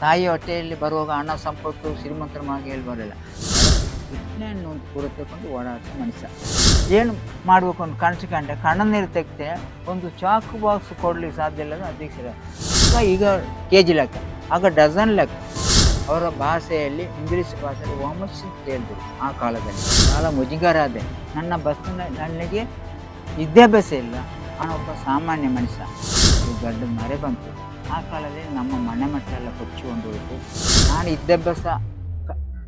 ತಾಯಿ ಹೊಟ್ಟೆಯಲ್ಲಿ ಬರುವಾಗ ಹಣ ಸಂಪತ್ತು ಶ್ರೀಮಂತರ ಮಾಗಿ ಹೇಳಿ ಬರಲಿಲ್ಲ. ವಿಜ್ಞಾನ ಒಂದು ತಗೊಂಡು ಮನುಷ್ಯ. ಏನು ಮಾಡಬೇಕು ಅಂತ ಕನಸ್ಕೊಂಡೆ ಕಣ್ಣ ನೀರು ತೆಗ್ತೆ ಒಂದು ಚಾಕು ಬಾಕ್ಸ್ ಕೊಡಲಿಕ್ಕೆ ಸಾಧ್ಯ ಇಲ್ಲ ಅಧ್ಯಕ್ಷರ. ಈಗ ಕೆ ಜಿ ಲೆಕ್ಕ, ಆಗ ಡಜನ್ ಲೆಕ್ಕ. ಅವರ ಭಾಷೆಯಲ್ಲಿ ಇಂಗ್ಲೀಷ್ ಭಾಷೆಯಲ್ಲಿ ವಾಮಸ್ ಅಂತ ಹೇಳಿದ್ರು ಆ ಕಾಲದಲ್ಲಿ. ಕಾಲ ಮುಜುಗರ ಆದೆ ನನ್ನ ಬಸ್ಸಿನ, ನನಗೆ ವಿದ್ಯಾಭ್ಯಾಸ ಇಲ್ಲ. ನಾನೊಬ್ಬ ಸಾಮಾನ್ಯ ಮನುಷ್ಯ. ದೊಡ್ಡ ಮರೆ ಬಂತು. ಆ ಕಾಲದಲ್ಲಿ ನಮ್ಮ ಮನೆ ಮಟ್ಟ ಎಲ್ಲ ಕೊಚ್ಚಿಕೊಂಡು ಹೋಯಿತು ನಾನು ವಿದ್ಯಾಭ್ಯಾಸ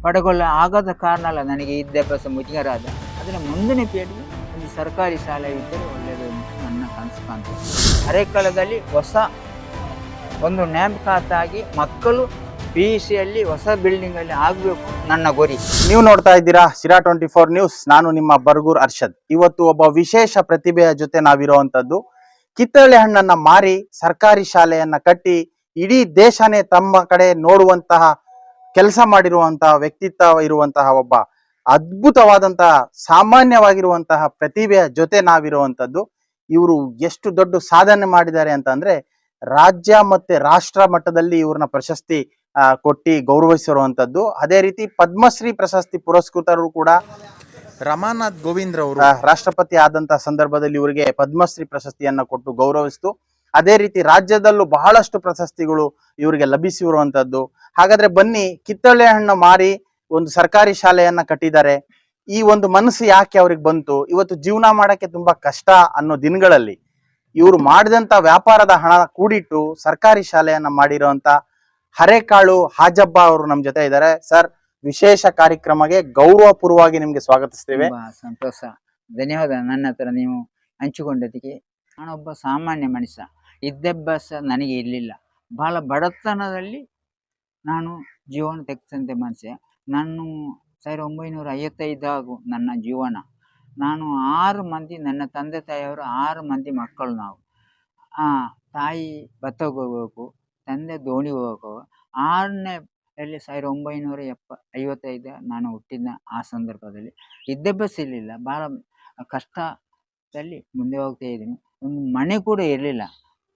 ಪಡೆಗೊಳ್ಳ ಆಗದ ಕಾರಣ ಅಲ್ಲ, ನನಗೆ ವಿದ್ಯಾಭ್ಯಾಸ ಮುಜುಗರಾದ. ಅದರ ಮುಂದಿನ ಪೀಳಿಗೆ ಒಂದು ಸರ್ಕಾರಿ ಶಾಲೆ ಇದ್ದರೆ ಒಳ್ಳೆಯದು ಅಂತ ನನ್ನ ಕನಸು ಕಾಣ್ತದೆ. ಹಳೆ ಕಾಲದಲ್ಲಿ ಹೊಸ ಒಂದು ನೇಮಕಾತಾಗಿ ಮಕ್ಕಳು ಪಿ ಯು ಸಿಯಲ್ಲಿ ಹೊಸ ಬಿಲ್ಡಿಂಗಲ್ಲಿ ಆಗಬೇಕು ನನ್ನ ಗುರಿ. ನೀವು ನೋಡ್ತಾ ಇದ್ದೀರಾ ಸಿರಾ ಟ್ವೆಂಟಿ ಫೋರ್ ನ್ಯೂಸ್. ನಾನು ನಿಮ್ಮ ಬರ್ಗೂರ್ ಅರ್ಷದ್. ಇವತ್ತು ಒಬ್ಬ ವಿಶೇಷ ಪ್ರತಿಭೆಯ ಜೊತೆ ನಾವಿರುವಂತದ್ದು ಕಿತ್ತಳೆ ಹಣ್ಣನ್ನ ಮಾರಿ ಸರ್ಕಾರಿ ಶಾಲೆಯನ್ನ ಕಟ್ಟಿ ಇಡೀ ದೇಶನೇ ತಮ್ಮ ಕಡೆ ನೋಡುವಂತಹ ಕೆಲಸ ಮಾಡಿರುವಂತಹ ವ್ಯಕ್ತಿತ್ವ ಇರುವಂತಹ ಒಬ್ಬ ಅದ್ಭುತವಾದಂತಹ ಸಾಮಾನ್ಯವಾಗಿರುವಂತಹ ಪ್ರತಿಭೆಯ ಜೊತೆ ನಾವಿರುವಂತದ್ದು ಇವರು ಎಷ್ಟು ದೊಡ್ಡ ಸಾಧನೆ ಮಾಡಿದ್ದಾರೆ ಅಂತ ಅಂದ್ರೆ ರಾಜ್ಯ ಮತ್ತೆ ರಾಷ್ಟ್ರ ಮಟ್ಟದಲ್ಲಿ ಇವ್ರನ್ನ ಪ್ರಶಸ್ತಿ ಕೊಟ್ಟಿ ಗೌರವಿಸಿರುವಂತದ್ದು ಅದೇ ರೀತಿ ಪದ್ಮಶ್ರೀ ಪ್ರಶಸ್ತಿ ಪುರಸ್ಕೃತರು ಕೂಡ ರಮಾನಾಥ್ ಗೋವಿಂದ್ರ ಅವರು ರಾಷ್ಟ್ರಪತಿ ಆದಂತಹ ಸಂದರ್ಭದಲ್ಲಿ ಇವರಿಗೆ ಪದ್ಮಶ್ರೀ ಪ್ರಶಸ್ತಿಯನ್ನ ಕೊಟ್ಟು ಗೌರವಿಸಿತು. ಅದೇ ರೀತಿ ರಾಜ್ಯದಲ್ಲೂ ಬಹಳಷ್ಟು ಪ್ರಶಸ್ತಿಗಳು ಇವರಿಗೆ ಲಭಿಸಿರುವಂತದ್ದು ಹಾಗಾದ್ರೆ ಬನ್ನಿ, ಕಿತ್ತಳೆ ಹಣ್ಣು ಮಾರಿ ಒಂದು ಸರ್ಕಾರಿ ಶಾಲೆಯನ್ನ ಕಟ್ಟಿದ್ದಾರೆ. ಈ ಒಂದು ಮನಸ್ಸು ಯಾಕೆ ಅವ್ರಿಗೆ ಬಂತು? ಇವತ್ತು ಜೀವನ ಮಾಡಕ್ಕೆ ತುಂಬಾ ಕಷ್ಟ ಅನ್ನೋ ದಿನಗಳಲ್ಲಿ ಇವರು ಮಾಡಿದಂತ ವ್ಯಾಪಾರದ ಹಣ ಕೂಡಿಟ್ಟು ಸರ್ಕಾರಿ ಶಾಲೆಯನ್ನ ಮಾಡಿರುವಂತ ಹರೇಕಾಳು ಹಾಜಬ್ಬ ಅವರು ನಮ್ ಜೊತೆ ಇದ್ದಾರೆ. ಸರ್ ವಿಶೇಷ ಕಾರ್ಯಕ್ರಮಕ್ಕೆ ಗೌರವಪೂರ್ವವಾಗಿ ನಿಮ್ಗೆ ಸ್ವಾಗತಿಸ್ತೇವೆ. ಸಂತೋಷ. ಧನ್ಯವಾದ. ನನ್ನ ಹತ್ರ ನೀವು ಹಂಚಿಕೊಂಡದಕ್ಕೆ ನಾನೊಬ್ಬ ಸಾಮಾನ್ಯ ಮನುಷ್ಯ. ವಿದ್ಯಾಭ್ಯಾಸ ನನಗೆ ಇರಲಿಲ್ಲ. ಬಹಳ ಬಡತನದಲ್ಲಿ ನಾನು ಜೀವನ ತೆಗೆದಂತೆ ಮನುಷ್ಯ. ನಾನು ಸಾವಿರದ ಒಂಬೈನೂರ ಐವತ್ತೈದಾಗು ನನ್ನ ಜೀವನ. ನಾನು ಆರು ಮಂದಿ, ನನ್ನ ತಂದೆ ತಾಯಿಯವರು ಆರು ಮಂದಿ ಮಕ್ಕಳು ನಾವು. ತಾಯಿ ಭತ್ತಕ್ಕೆ ಹೋಗ್ಬೇಕು ತಂದೆ ದೋಣಿ ಹೋಗ್ಬೇಕು ಆರನೇ ಅಲ್ಲಿ ಸಾವಿರದ ಒಂಬೈನೂರ ಎಪ್ಪ ಐವತ್ತೈದು ನಾನು ಹುಟ್ಟಿದ ಆ ಸಂದರ್ಭದಲ್ಲಿ. ವಿದ್ಯಾಭ್ಯಾಸ ಇರಲಿಲ್ಲ. ಭಾಳ ಕಷ್ಟದಲ್ಲಿ ಮುಂದೆ ಹೋಗ್ತಾ ಇದ್ದೀನಿ. ಒಂದು ಮನೆ ಕೂಡ ಇರಲಿಲ್ಲ.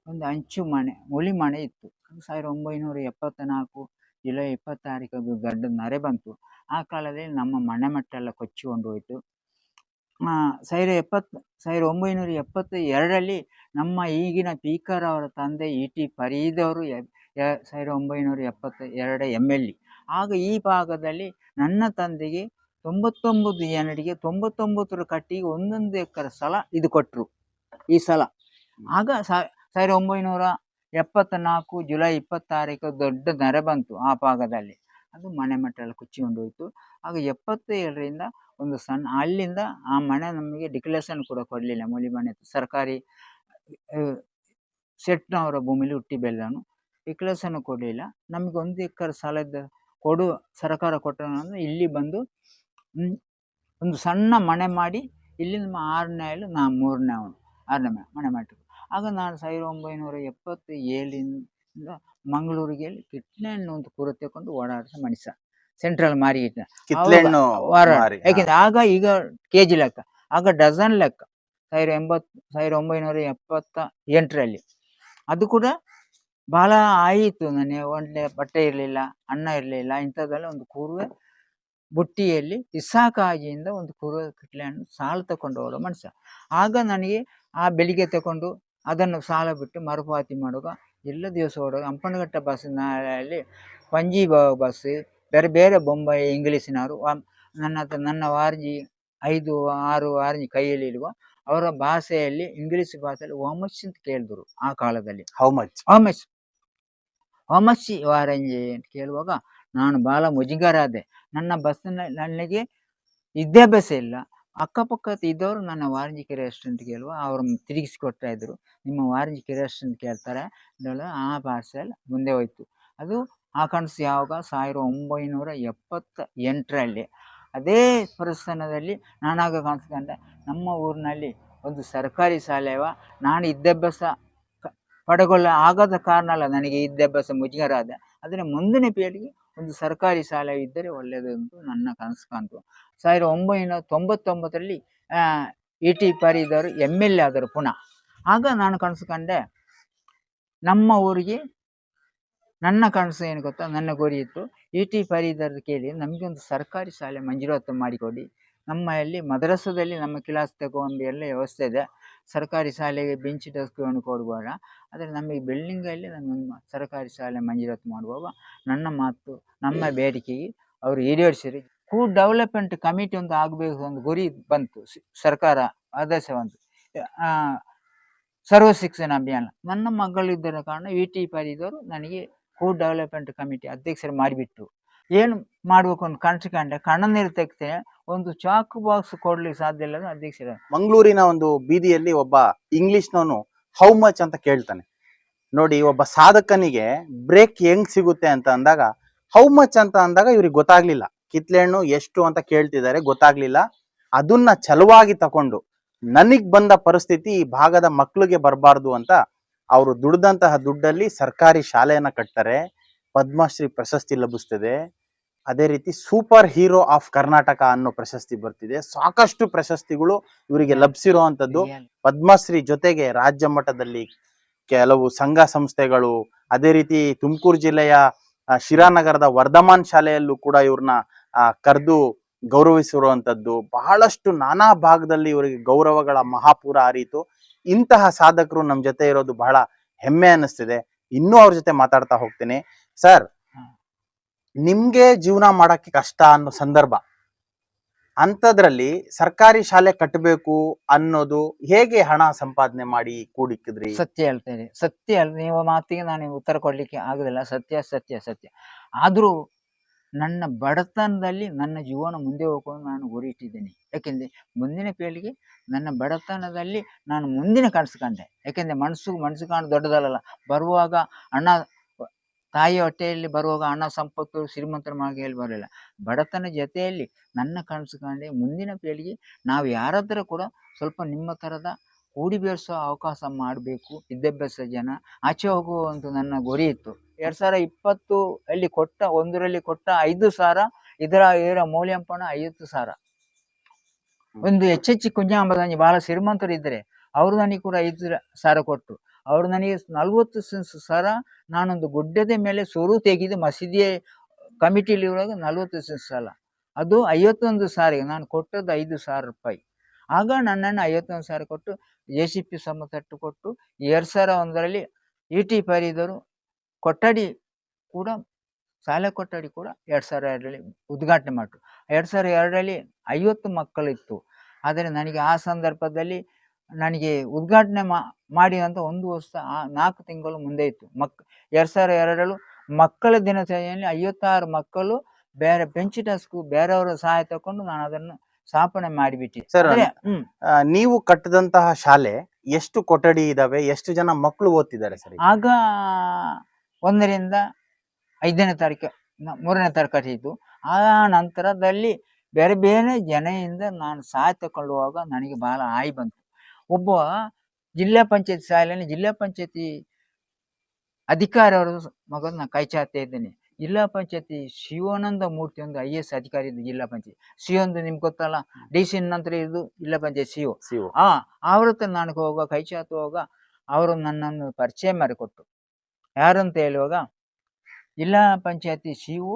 ಒಂದು ಅಂಚು ಮನೆ ಹುಲಿ ಮನೆ ಇತ್ತು. ಸಾವಿರದ ಒಂಬೈನೂರ ಎಪ್ಪತ್ತ ನಾಲ್ಕು ಜುಲೈ ಇಪ್ಪತ್ತಾರಕ್ಕೆ ಅದು ದೊಡ್ಡ ನರೆ ಬಂತು. ಆ ಕಾಲದಲ್ಲಿ ನಮ್ಮ ಮನೆ ಮಟ್ಟೆಲ್ಲ ಕೊಚ್ಚಿಕೊಂಡು ಹೋಯಿತು. ಸಾವಿರ ಎಪ್ಪತ್ತು ಸಾವಿರದ ಒಂಬೈನೂರ ಎಪ್ಪತ್ತ ಎರಡರಲ್ಲಿ ನಮ್ಮ ಈಗಿನ ಪೀಕರ್ ಅವರ ತಂದೆ ಇ ಟಿ ಫರೀದವರು ಎ- ಸಾವಿರದ ಒಂಬೈನೂರ ಎಪ್ಪತ್ತ ಎರಡು ಎಂ ಎಲ್ ಎ ಆಗ ಈ ಭಾಗದಲ್ಲಿ ನನ್ನ ತಂದೆಗೆ ತೊಂಬತ್ತೊಂಬತ್ತು ಜನರಿಗೆ ತೊಂಬತ್ತೊಂಬತ್ತರ ಕಟ್ಟಿಗೆ ಒಂದೊಂದು ಎಕರೆ ಸಲ ಇದು ಕೊಟ್ಟರು ಈ ಸಲ. ಆಗ ಸಾವಿರದ ಒಂಬೈನೂರ ಎಪ್ಪತ್ತ ನಾಲ್ಕು ಜುಲೈ ಇಪ್ಪತ್ತಾರಕ್ಕೆ ದೊಡ್ಡ ನೆರೆ ಬಂತು ಆ ಭಾಗದಲ್ಲಿ. ಅದು ಮನೆ ಮಟ್ಟದಲ್ಲಿ ಎಲ್ಲ ಕುಚ್ಚಿಕೊಂಡು ಹೋಯಿತು. ಆಗ ಎಪ್ಪತ್ತೇಳರಿಂದ ಒಂದು ಸಣ್ಣ, ಅಲ್ಲಿಂದ ಆ ಮನೆ ನಮಗೆ ಡಿಕ್ಲೇಷನ್ ಕೂಡ ಕೊಡಲಿಲ್ಲ. ಮೂಲಿ ಮನೆ ಸರ್ಕಾರಿ ಸೆಟ್ನವರ ಭೂಮಿಲಿ ಹುಟ್ಟಿ ಬೆಳೆದನು ಡಿಕ್ಲೇಷನ್ ಕೊಡಲಿಲ್ಲ. ನಮಗೆ ಒಂದು ಎಕರೆ ಸಾಲದ ಕೊಡು ಸರ್ಕಾರ ಕೊಟ್ಟನಂದ್ರೆ ಇಲ್ಲಿ ಬಂದು ಒಂದು ಸಣ್ಣ ಮನೆ ಮಾಡಿ ಇಲ್ಲಿ ನಮ್ಮ ಆರನೇ ನಾ ಮೂರನೇ ಅವನು ಆರನೇ ಮನೆ ಮನೆ ಮಾಡಿದ್ರು. ಆಗ ನಾನು ಸಾವಿರದ ಒಂಬೈನೂರ ಎಪ್ಪತ್ತು ಏಳಿಂದ ಮಂಗಳೂರಿಗೆ ಕಿಟ್ಲೆ ಹಣ್ಣು ಒಂದು ಕೂರ ತೆಕೊಂಡು ಓಡಾಡಿದ ಮನುಷ್ಯ ಸೆಂಟ್ರಲ್ ಮಾರ್ಕೆಟ್. ಯಾಕೆಂದ್ರೆ ಆಗ ಈಗ ಕೆ ಜಿ ಲೆಕ್ಕ ಆಗ ಡಜನ್ ಲೆಕ್ಕ ಸಾವಿರ ಎಂಬತ್ತು ಸಾವಿರದ ಒಂಬೈನೂರ ಎಪ್ಪತ್ತ ಎಂಟರಲ್ಲಿ. ಅದು ಕೂಡ ಬಹಳ ಆಯಿತು ನನಗೆ ಒಳ್ಳೆ ಬಟ್ಟೆ ಇರಲಿಲ್ಲ ಅನ್ನ ಇರಲಿಲ್ಲ ಇಂಥದ್ದೆಲ್ಲ ಒಂದು ಕುರುವೆ ಬುಟ್ಟಿಯಲ್ಲಿ ಇಸಾಕಾಜಿಯಿಂದ ಒಂದು ಕುರುವೆ ಕಟ್ಲೆಯನ್ನು ಸಾಲ ತಗೊಂಡು ಹೋಗೋ ಮನುಷ್ಯ. ಆಗ ನನಗೆ ಆ ಬೆಳಿಗ್ಗೆ ತಗೊಂಡು ಅದನ್ನು ಸಾಲ ಬಿಟ್ಟು ಮರುಪಾವತಿ ಮಾಡುವಾಗ ಎಲ್ಲ ದಿವಸ ಓಡುವಾಗ ಅಂಪನಘಟ್ಟ ಬಸ್ಸಿನಲ್ಲಿ ಪಂಜಿ ಬ- ಬಸ್ ಬೇರೆ ಬೇರೆ ಬೊಂಬೈ ಇಂಗ್ಲೀಷಿನವರು ನನ್ನ ಹತ್ರ ನನ್ನ ವಾರ್ಜಿ ಐದು ಆರು ವಾರ್ಜಿ ಕೈಯಲ್ಲಿ ಇರುವ ಅವರ ಭಾಷೆಯಲ್ಲಿ ಇಂಗ್ಲೀಷ್ ಭಾಷೆಯಲ್ಲಿ ಓಮಚ್ ಅಂತ ಕೇಳಿದ್ರು ಆ ಕಾಲದಲ್ಲಿ. ಹೌ ಮಚ್ ಓಮಚ್ ಓಮಚ್ಚಿ ವಾರಂಜಿ ಅಂತ ಕೇಳುವಾಗ ನಾನು ಬಹಳ ಮುಜುಗರಾದೆ. ನನ್ನ ಬಸ್ಸಿನ ನನಗೆ ವಿದ್ಯಾಭ್ಯಾಸ ಇಲ್ಲ. ಅಕ್ಕಪಕ್ಕ ಇದ್ದವರು ನನ್ನ ವಾರಂಜಿ ಕೆರೆ ಅಂತ ಕೇಳುವ, ಅವರು ತಿರುಗಿಸಿ ಇದ್ದರು ಇದ್ರು. ನಿಮ್ಮ ವಾರಂಜಿ ಕೆರೆ ಅಂತ ಕೇಳ್ತಾರೆ. ಆ ಪಾರ್ಸೆಲ್ ಮುಂದೆ ಹೋಯ್ತು. ಅದು ಆ ಕನಸು ಯಾವಾಗ? ಸಾವಿರದ ಒಂಬೈನೂರ ಎಪ್ಪತ್ತ ಎಂಟರಲ್ಲಿ ಅದೇ ಪ್ರಸ್ಥಾನದಲ್ಲಿ ನಾನಾಗ ಕಾಣಿಸ್ಕೊಂಡೆ. ನಮ್ಮ ಊರಿನಲ್ಲಿ ಒಂದು ಸರ್ಕಾರಿ ಶಾಲೆವ. ನಾನು ವಿದ್ಯಾಭ್ಯಾಸ ಪಡೆಗೊಳ್ಳ ಆಗದ ಕಾರಣ ಅಲ್ಲ, ನನಗೆ ವಿದ್ಯಾಭ್ಯಾಸ ಮುಜುಗರ ಆದ ಆದರೆ ಮುಂದಿನ ಪೀಳಿಗೆ ಒಂದು ಸರ್ಕಾರಿ ಶಾಲೆ ಇದ್ದರೆ ಒಳ್ಳೆಯದು ಎಂದು ನನ್ನ ಕನಸು ಕಾಣ್ತು. ಸಾವಿರದ ಒಂಬೈನೂರ ತೊಂಬತ್ತೊಂಬತ್ತರಲ್ಲಿ ಇ ಟಿ ಪರಿದವರು ಎಂ ಎಲ್ ಎ ಆದರು ಪುನಃ. ಆಗ ನಾನು ಕನಸು ಕಂಡೆ, ನಮ್ಮ ಊರಿಗೆ ನನ್ನ ಕನಸು ಏನು ಗೊತ್ತಾ, ನನ್ನ ಗುರಿ ಇತ್ತು. ಇ ಟಿ ಪರಿದರ್ದು ಕೇಳಿ, ನಮಗೆ ಒಂದು ಸರ್ಕಾರಿ ಶಾಲೆ ಮಂಜೂರಾತು ಮಾಡಿಕೊಡಿ. ನಮ್ಮಲ್ಲಿ ಮದ್ರಸದಲ್ಲಿ ನಮ್ಮ ಕ್ಲಾಸ್ ತಗೊಂಡು ಎಲ್ಲ ವ್ಯವಸ್ಥೆ ಇದೆ. ಸರ್ಕಾರಿ ಶಾಲೆಗೆ ಬೆಂಚ್ ಡೆಸ್ಕ್ಗಳನ್ನು ಕೊಡುವಾಗ, ಆದರೆ ನಮಗೆ ಬಿಲ್ಡಿಂಗಲ್ಲಿ ನಮ್ಮ ಸರ್ಕಾರಿ ಶಾಲೆ ಮಂಜೂರಾತು ಮಾಡುವಾಗ ನನ್ನ ಮಾತು, ನಮ್ಮ ಬೇಡಿಕೆಗೆ ಅವರು ಈಡೇರಿಸಿರಿ. ಕೂ ಡೆವಲಪ್ಮೆಂಟ್ ಕಮಿಟಿ ಒಂದು ಆಗಬೇಕು ಒಂದು ಗುರಿ ಬಂತು ಸರ್ಕಾರ ಆದೇಶ ಬಂತು. ಸರ್ವ ಶಿಕ್ಷಣ ಅಭಿಯಾನ. ನನ್ನ ಮಗಳಿದ್ದರ ಕಾರಣ ವಿ ಟಿ ಪರಿದವರು ನನಗೆ ಫುಡ್ ಡೆವಲಪ್ಮೆಂಟ್ ಕಮಿಟಿ ಅಧ್ಯಕ್ಷರು ಮಾಡಿಬಿಟ್ರು. ಏನು ಮಾಡ್ಬೇಕು ಅಂತ ಕಾಣಿಸಿಕೊಂಡೆ ಕಂಡೆ ಕಣ್ಣ ನೀರು ತೆಗ್ತೇನೆ ಒಂದು ಚಾಕ್ ಬಾಕ್ಸ್ ಕೊಡ್ಲಿಕ್ಕೆ ಸಾಧ್ಯ ಇಲ್ಲ ಅಧ್ಯಕ್ಷ ಮಂಗಳೂರಿನ ಒಂದು ಬೀದಿಯಲ್ಲಿ ಒಬ್ಬ ಇಂಗ್ಲಿಷ್ನವನು ಹೌ ಮಚ್ ಅಂತ ಕೇಳ್ತಾನೆ. ನೋಡಿ ಒಬ್ಬ ಸಾಧಕನಿಗೆ ಬ್ರೇಕ್ ಹೆಂಗ್ ಸಿಗುತ್ತೆ ಅಂತ ಅಂದಾಗ ಹೌ ಮಚ್ ಅಂತ ಅಂದಾಗ ಇವ್ರಿಗೆ ಗೊತ್ತಾಗ್ಲಿಲ್ಲ. ಕಿತ್ಲೆಹಣ್ಣು ಎಷ್ಟು ಅಂತ ಕೇಳ್ತಿದ್ದಾರೆ, ಗೊತ್ತಾಗ್ಲಿಲ್ಲ. ಅದನ್ನ ಚಲುವಾಗಿ ತಕೊಂಡು, ನನಗ್ ಬಂದ ಪರಿಸ್ಥಿತಿ ಈ ಭಾಗದ ಮಕ್ಕಳಿಗೆ ಬರಬಾರ್ದು ಅಂತ, ಅವರು ದುಡ್ದಂತಹ ದುಡ್ಡಲ್ಲಿ ಸರ್ಕಾರಿ ಶಾಲೆಯನ್ನ ಕಟ್ತಾರೆ. ಪದ್ಮಶ್ರೀ ಪ್ರಶಸ್ತಿ ಲಭಿಸ್ತದೆ. ಅದೇ ರೀತಿ ಸೂಪರ್ ಹೀರೋ ಆಫ್ ಕರ್ನಾಟಕ ಅನ್ನೋ ಪ್ರಶಸ್ತಿ ಬರ್ತಿದೆ. ಸಾಕಷ್ಟು ಪ್ರಶಸ್ತಿಗಳು ಇವರಿಗೆ ಲಭಿಸಿರುವಂತದ್ದು ಪದ್ಮಶ್ರೀ ಜೊತೆಗೆ ರಾಜ್ಯ ಮಟ್ಟದಲ್ಲಿ ಕೆಲವು ಸಂಘ ಸಂಸ್ಥೆಗಳು ಅದೇ ರೀತಿ ತುಮಕೂರು ಜಿಲ್ಲೆಯ ಶಿರಾನಗರದ ವರ್ಧಮಾನ್ ಶಾಲೆಯಲ್ಲೂ ಕೂಡ ಇವ್ರನ್ನ ಕರೆದು ಗೌರವಿಸಿರುವಂಥದ್ದು. ಬಹಳಷ್ಟು ನಾನಾ ಭಾಗದಲ್ಲಿ ಇವರಿಗೆ ಗೌರವಗಳ ಮಹಾಪೂರ ಅರಿತು ಇಂತಹ ಸಾಧಕರು ನಮ್ಮ ಜೊತೆ ಇರೋದು ಬಹಳ ಹೆಮ್ಮೆ ಅನ್ನಿಸ್ತಿದೆ. ಇನ್ನೂ ಅವ್ರ ಜೊತೆ ಮಾತಾಡ್ತಾ ಹೋಗ್ತೀನಿ. ಸರ್. ನಿಮ್ಗೆ ಜೀವನ ಮಾಡಕ್ಕೆ ಕಷ್ಟ ಅನ್ನೋ ಸಂದರ್ಭ. ಅಂಥದ್ರಲ್ಲಿ ಸರ್ಕಾರಿ ಶಾಲೆ ಕಟ್ಟಬೇಕು ಅನ್ನೋದು ಹೇಗೆ ಹಣ ಸಂಪಾದನೆ ಮಾಡಿ ಕೂಡಿಕ್ಕಿದ್ರಿ? ಸತ್ಯ ಹೇಳ್ತೇನೆ ಸತ್ಯ ನೀವು ಮಾತಿಗೆ ನಾನು ಉತ್ತರ ಕೊಡ್ಲಿಕ್ಕೆ ಆಗುದಿಲ್ಲ. ಸತ್ಯ ಸತ್ಯ ಸತ್ಯ. ಆದರೂ ನನ್ನ ಬಡತನದಲ್ಲಿ ನನ್ನ ಜೀವನ ಮುಂದೆ ಹೋಗುವ ನಾನು ಗುರಿ ಇಟ್ಟಿದ್ದೇನೆ. ಯಾಕೆಂದ್ರೆ ಮುಂದಿನ ಪೀಳಿಗೆ ನನ್ನ ಬಡತನದಲ್ಲಿ ನಾನು ಮುಂದಿನ ಕನಸು ಕಂಡೆ. ಯಾಕೆಂದ್ರೆ ಮನಸ್ಸು ಮನಸ್ಸು ಕಾಣು ದೊಡ್ಡದಲ್ಲ ಬರುವಾಗ ಹಣ ತಾಯಿ ಹೊಟ್ಟೆಯಲ್ಲಿ ಬರುವಾಗ ಹಣ ಸಂಪತ್ತು, ಶ್ರೀಮಂತರ ಮಾರ್ಗದಲ್ಲಿ ಬರಲಿಲ್ಲ. ಬಡತನ ಜೊತೆಯಲ್ಲಿ ನನ್ನ ಕನಸು ಕಂಡೆ ಮುಂದಿನ ಪೀಳಿಗೆ ನಾವು ಯಾರಾದರೂ ಕೂಡ ಸ್ವಲ್ಪ ನಿಮ್ಮ ಥರದ ಕೂಡಿ ಬೆಳೆಸೋ ಅವಕಾಶ ಮಾಡಬೇಕು. ವಿದ್ಯಾಭ್ಯಾಸ ಜನ ಆಚೆ ಹೋಗುವ ಒಂದು ನನ್ನ ಗುರಿ ಇತ್ತು. ಎರಡು ಸಾವಿರ ಇಪ್ಪತ್ತು ಅಲ್ಲಿ ಕೊಟ್ಟ, ಒಂದರಲ್ಲಿ ಕೊಟ್ಟ ಐದು ಸಾವಿರ ಇದರ ಇದರ ಮೌಲ್ಯಾಂಪಣ ಐವತ್ತು ಸಾವಿರ ಒಂದು ಹೆಚ್ಚೆಚ್ಚು ಕುಂಜಾಂಬದಾನಿ ಬಹಳ ಶ್ರೀಮಂತರು ಇದ್ದರೆ ಅವರು ನನಗೆ ಕೂಡ ಐದು ಸಾವಿರ ಕೊಟ್ಟರು ಅವರು ನನಗೆ ನಲ್ವತ್ತು ಸಾವಿರ ನಾನೊಂದು ಗುಡ್ಡದ ಮೇಲೆ ಸುರು ತೆಗೆದು ಮಸೀದಿಯ ಕಮಿಟಿಲಿ ಇರುವಾಗ ನಲ್ವತ್ತು ಸಲ ಅದು ಐವತ್ತೊಂದು ಸಾರಿಗೆ ನಾನು ಕೊಟ್ಟದ್ದು ಐದು ಸಾವಿರ ರೂಪಾಯಿ. ಆಗ ನನ್ನನ್ನು ಐವತ್ತೊಂದು ಸಾರಿ ಕೊಟ್ಟು ಎ ಸಿ ಪಿ ತಟ್ಟು ಕೊಟ್ಟು, ಎರಡು ಸಾವಿರ ಒಂದರಲ್ಲಿ ಇ ಟಿ ಪರಿದರು, ಕೊಠಡಿ ಕೂಡ, ಶಾಲೆ ಕೊಠಡಿ ಕೂಡ ಎರಡು ಸಾವಿರ ಎರಡರಲ್ಲಿ ಉದ್ಘಾಟನೆ ಮಾಡಿತು ಎರಡು ಸಾವಿರ ಎರಡರಲ್ಲಿ ಐವತ್ತು ಮಕ್ಕಳಿತ್ತು. ಆದರೆ ನನಗೆ ಆ ಸಂದರ್ಭದಲ್ಲಿ ನನಗೆ ಉದ್ಘಾಟನೆ ಮಾ ಮಾಡಿ ಅಂತ ಒಂದು ವರ್ಷ ನಾಲ್ಕು ತಿಂಗಳು ಮುಂದೆ ಇತ್ತು. ಮಕ್ ಎರಡು ಸಾವಿರ ಎರಡರಲ್ಲೂ ಮಕ್ಕಳ ದಿನಾಚರಣೆಯಲ್ಲಿ ಐವತ್ತಾರು ಮಕ್ಕಳು ಬೇರೆ ಬೆಂಚ್ ಡೆಸ್ಕ್ ಬೇರೆಯವರ ಸಹಾಯ ತಗೊಂಡು ನಾನು ಅದನ್ನು ಸ್ಥಾಪನೆ ಮಾಡಿಬಿಟ್ಟಿ ಸರ್, ಹ್ಮ್. ನೀವು ಕಟ್ಟದಂತಹ ಶಾಲೆ ಎಷ್ಟು ಕೊಠಡಿ ಇದಾವೆ ಎಷ್ಟು ಜನ ಮಕ್ಕಳು ಓದ್ತಿದ್ದಾರೆ ಸರ್ ಆಗ ಒಂದರಿಂದ ಐದನೇ ತಾರೀಕು ಮೂರನೇ ತರಗತಿ ಇತ್ತು ಆ ನಂತರದಲ್ಲಿ ಬೇರೆ ಬೇರೆ ಜನೆಯಿಂದ ನಾನು ಸಹಾಯ ತಗೊಳ್ಳುವಾಗ ನನಗೆ ಬಹಳ ಆಯಿ ಬಂತು. ಒಬ್ಬ ಜಿಲ್ಲಾ ಪಂಚಾಯತ್ ಶಾಲೆಯಲ್ಲಿ ಜಿಲ್ಲಾ ಪಂಚಾಯತಿ ಅಧಿಕಾರಿ ಅವರ ಮಗನ ಕೈ ಚಾತ ಇದ್ದೇನೆ. ಜಿಲ್ಲಾ ಪಂಚಾಯತಿ ಶಿವಾನಂದ ಮೂರ್ತಿ ಒಂದು ಐ ಎಸ್ ಅಧಿಕಾರಿ ಇದ್ದು ಜಿಲ್ಲಾ ಪಂಚಾಯತ್. ಸಿ ಒಂದು ನಿಮ್ಗೆ ಗೊತ್ತಲ್ಲ? ಡಿ ಸಿ ನಂತರ ಇದು ಜಿಲ್ಲಾ ಪಂಚಾಯತ್ ಸಿ ಸಿಒ. ಆ ಅವ್ರ ಹತ್ರ ನಾನು ಹೋಗುವಾಗ ಕೈ ಚಾತುವಾಗ ಅವರು ನನ್ನನ್ನು ಪರಿಚಯ ಮಾಡಿಕೊಟ್ರು. ಯಾರಂತ ಹೇಳುವಾಗ ಜಿಲ್ಲಾ ಪಂಚಾಯತಿ ಶಿವು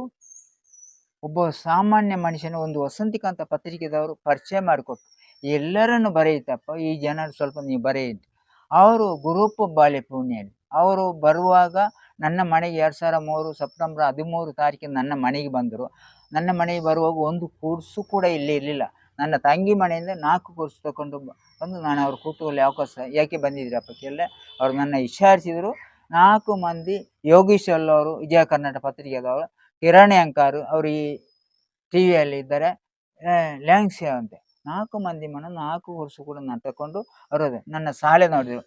ಒಬ್ಬ ಸಾಮಾನ್ಯ ಮನುಷ್ಯನ ಒಂದು ವಸಂತಿಕಾಂತ ಪತ್ರಿಕೆದವರು ಪರಿಚಯ ಮಾಡಿಕೊಟ್ರು. ಎಲ್ಲರನ್ನು ಬರೆಯಿತಪ್ಪ ಈ ಜನರು ಸ್ವಲ್ಪ ನೀವು ಬರೆಯಿತು ಅವರು ಗುರುಪು ಬಾಳೆ ಪುಣ್ಯಲ್ಲಿ ಅವರು ಬರುವಾಗ ನನ್ನ ಮನೆಗೆ ಎರಡು ಸಾವಿರ ಮೂರು ಸೆಪ್ಟೆಂಬರ್ ಹದಿಮೂರು ತಾರೀಕಿಗೆ ನನ್ನ ಮನೆಗೆ ಬಂದರು. ನನ್ನ ಮನೆಗೆ ಬರುವಾಗ ಒಂದು ಕುರ್ಸು ಕೂಡ ಇಲ್ಲಿ ಇರಲಿಲ್ಲ. ನನ್ನ ತಂಗಿ ಮನೆಯಿಂದ ನಾಲ್ಕು ಕುರ್ಸು ತಗೊಂಡು ಬಂದು ನಾನು ಅವ್ರ ಕೂತ್ಕೊಳ್ಳಿ ಅವಕಾಶ ಯಾಕೆ ಬಂದಿದ್ದೀರಪ್ಪ ಕೇಳಿದೆ ಅವ್ರು ನನ್ನ ವಿಚಾರಿಸಿದರು ನಾಲ್ಕು ಮಂದಿ ಯೋಗೀಶ್ ಅವರು, ವಿಜಯ ಕರ್ನಾಟಕ ಪತ್ರಿಕೆದವರು, ಕಿರಣ್ ಅಂಕಾರು, ಅವರು ಈ ಟಿ ವಿಯಲ್ಲಿ ಇದ್ದಾರೆ ಲ್ಯಾಂಗ್ಸಿ ಅಂತೆ. ನಾಲ್ಕು ಮಂದಿ ಮನ ನಾಲ್ಕು ವರ್ಷ ಕೂಡ ನಾನು ತಗೊಂಡು ಬರೋದು. ನನ್ನ ಶಾಲೆ ನೋಡಿದ್ರು.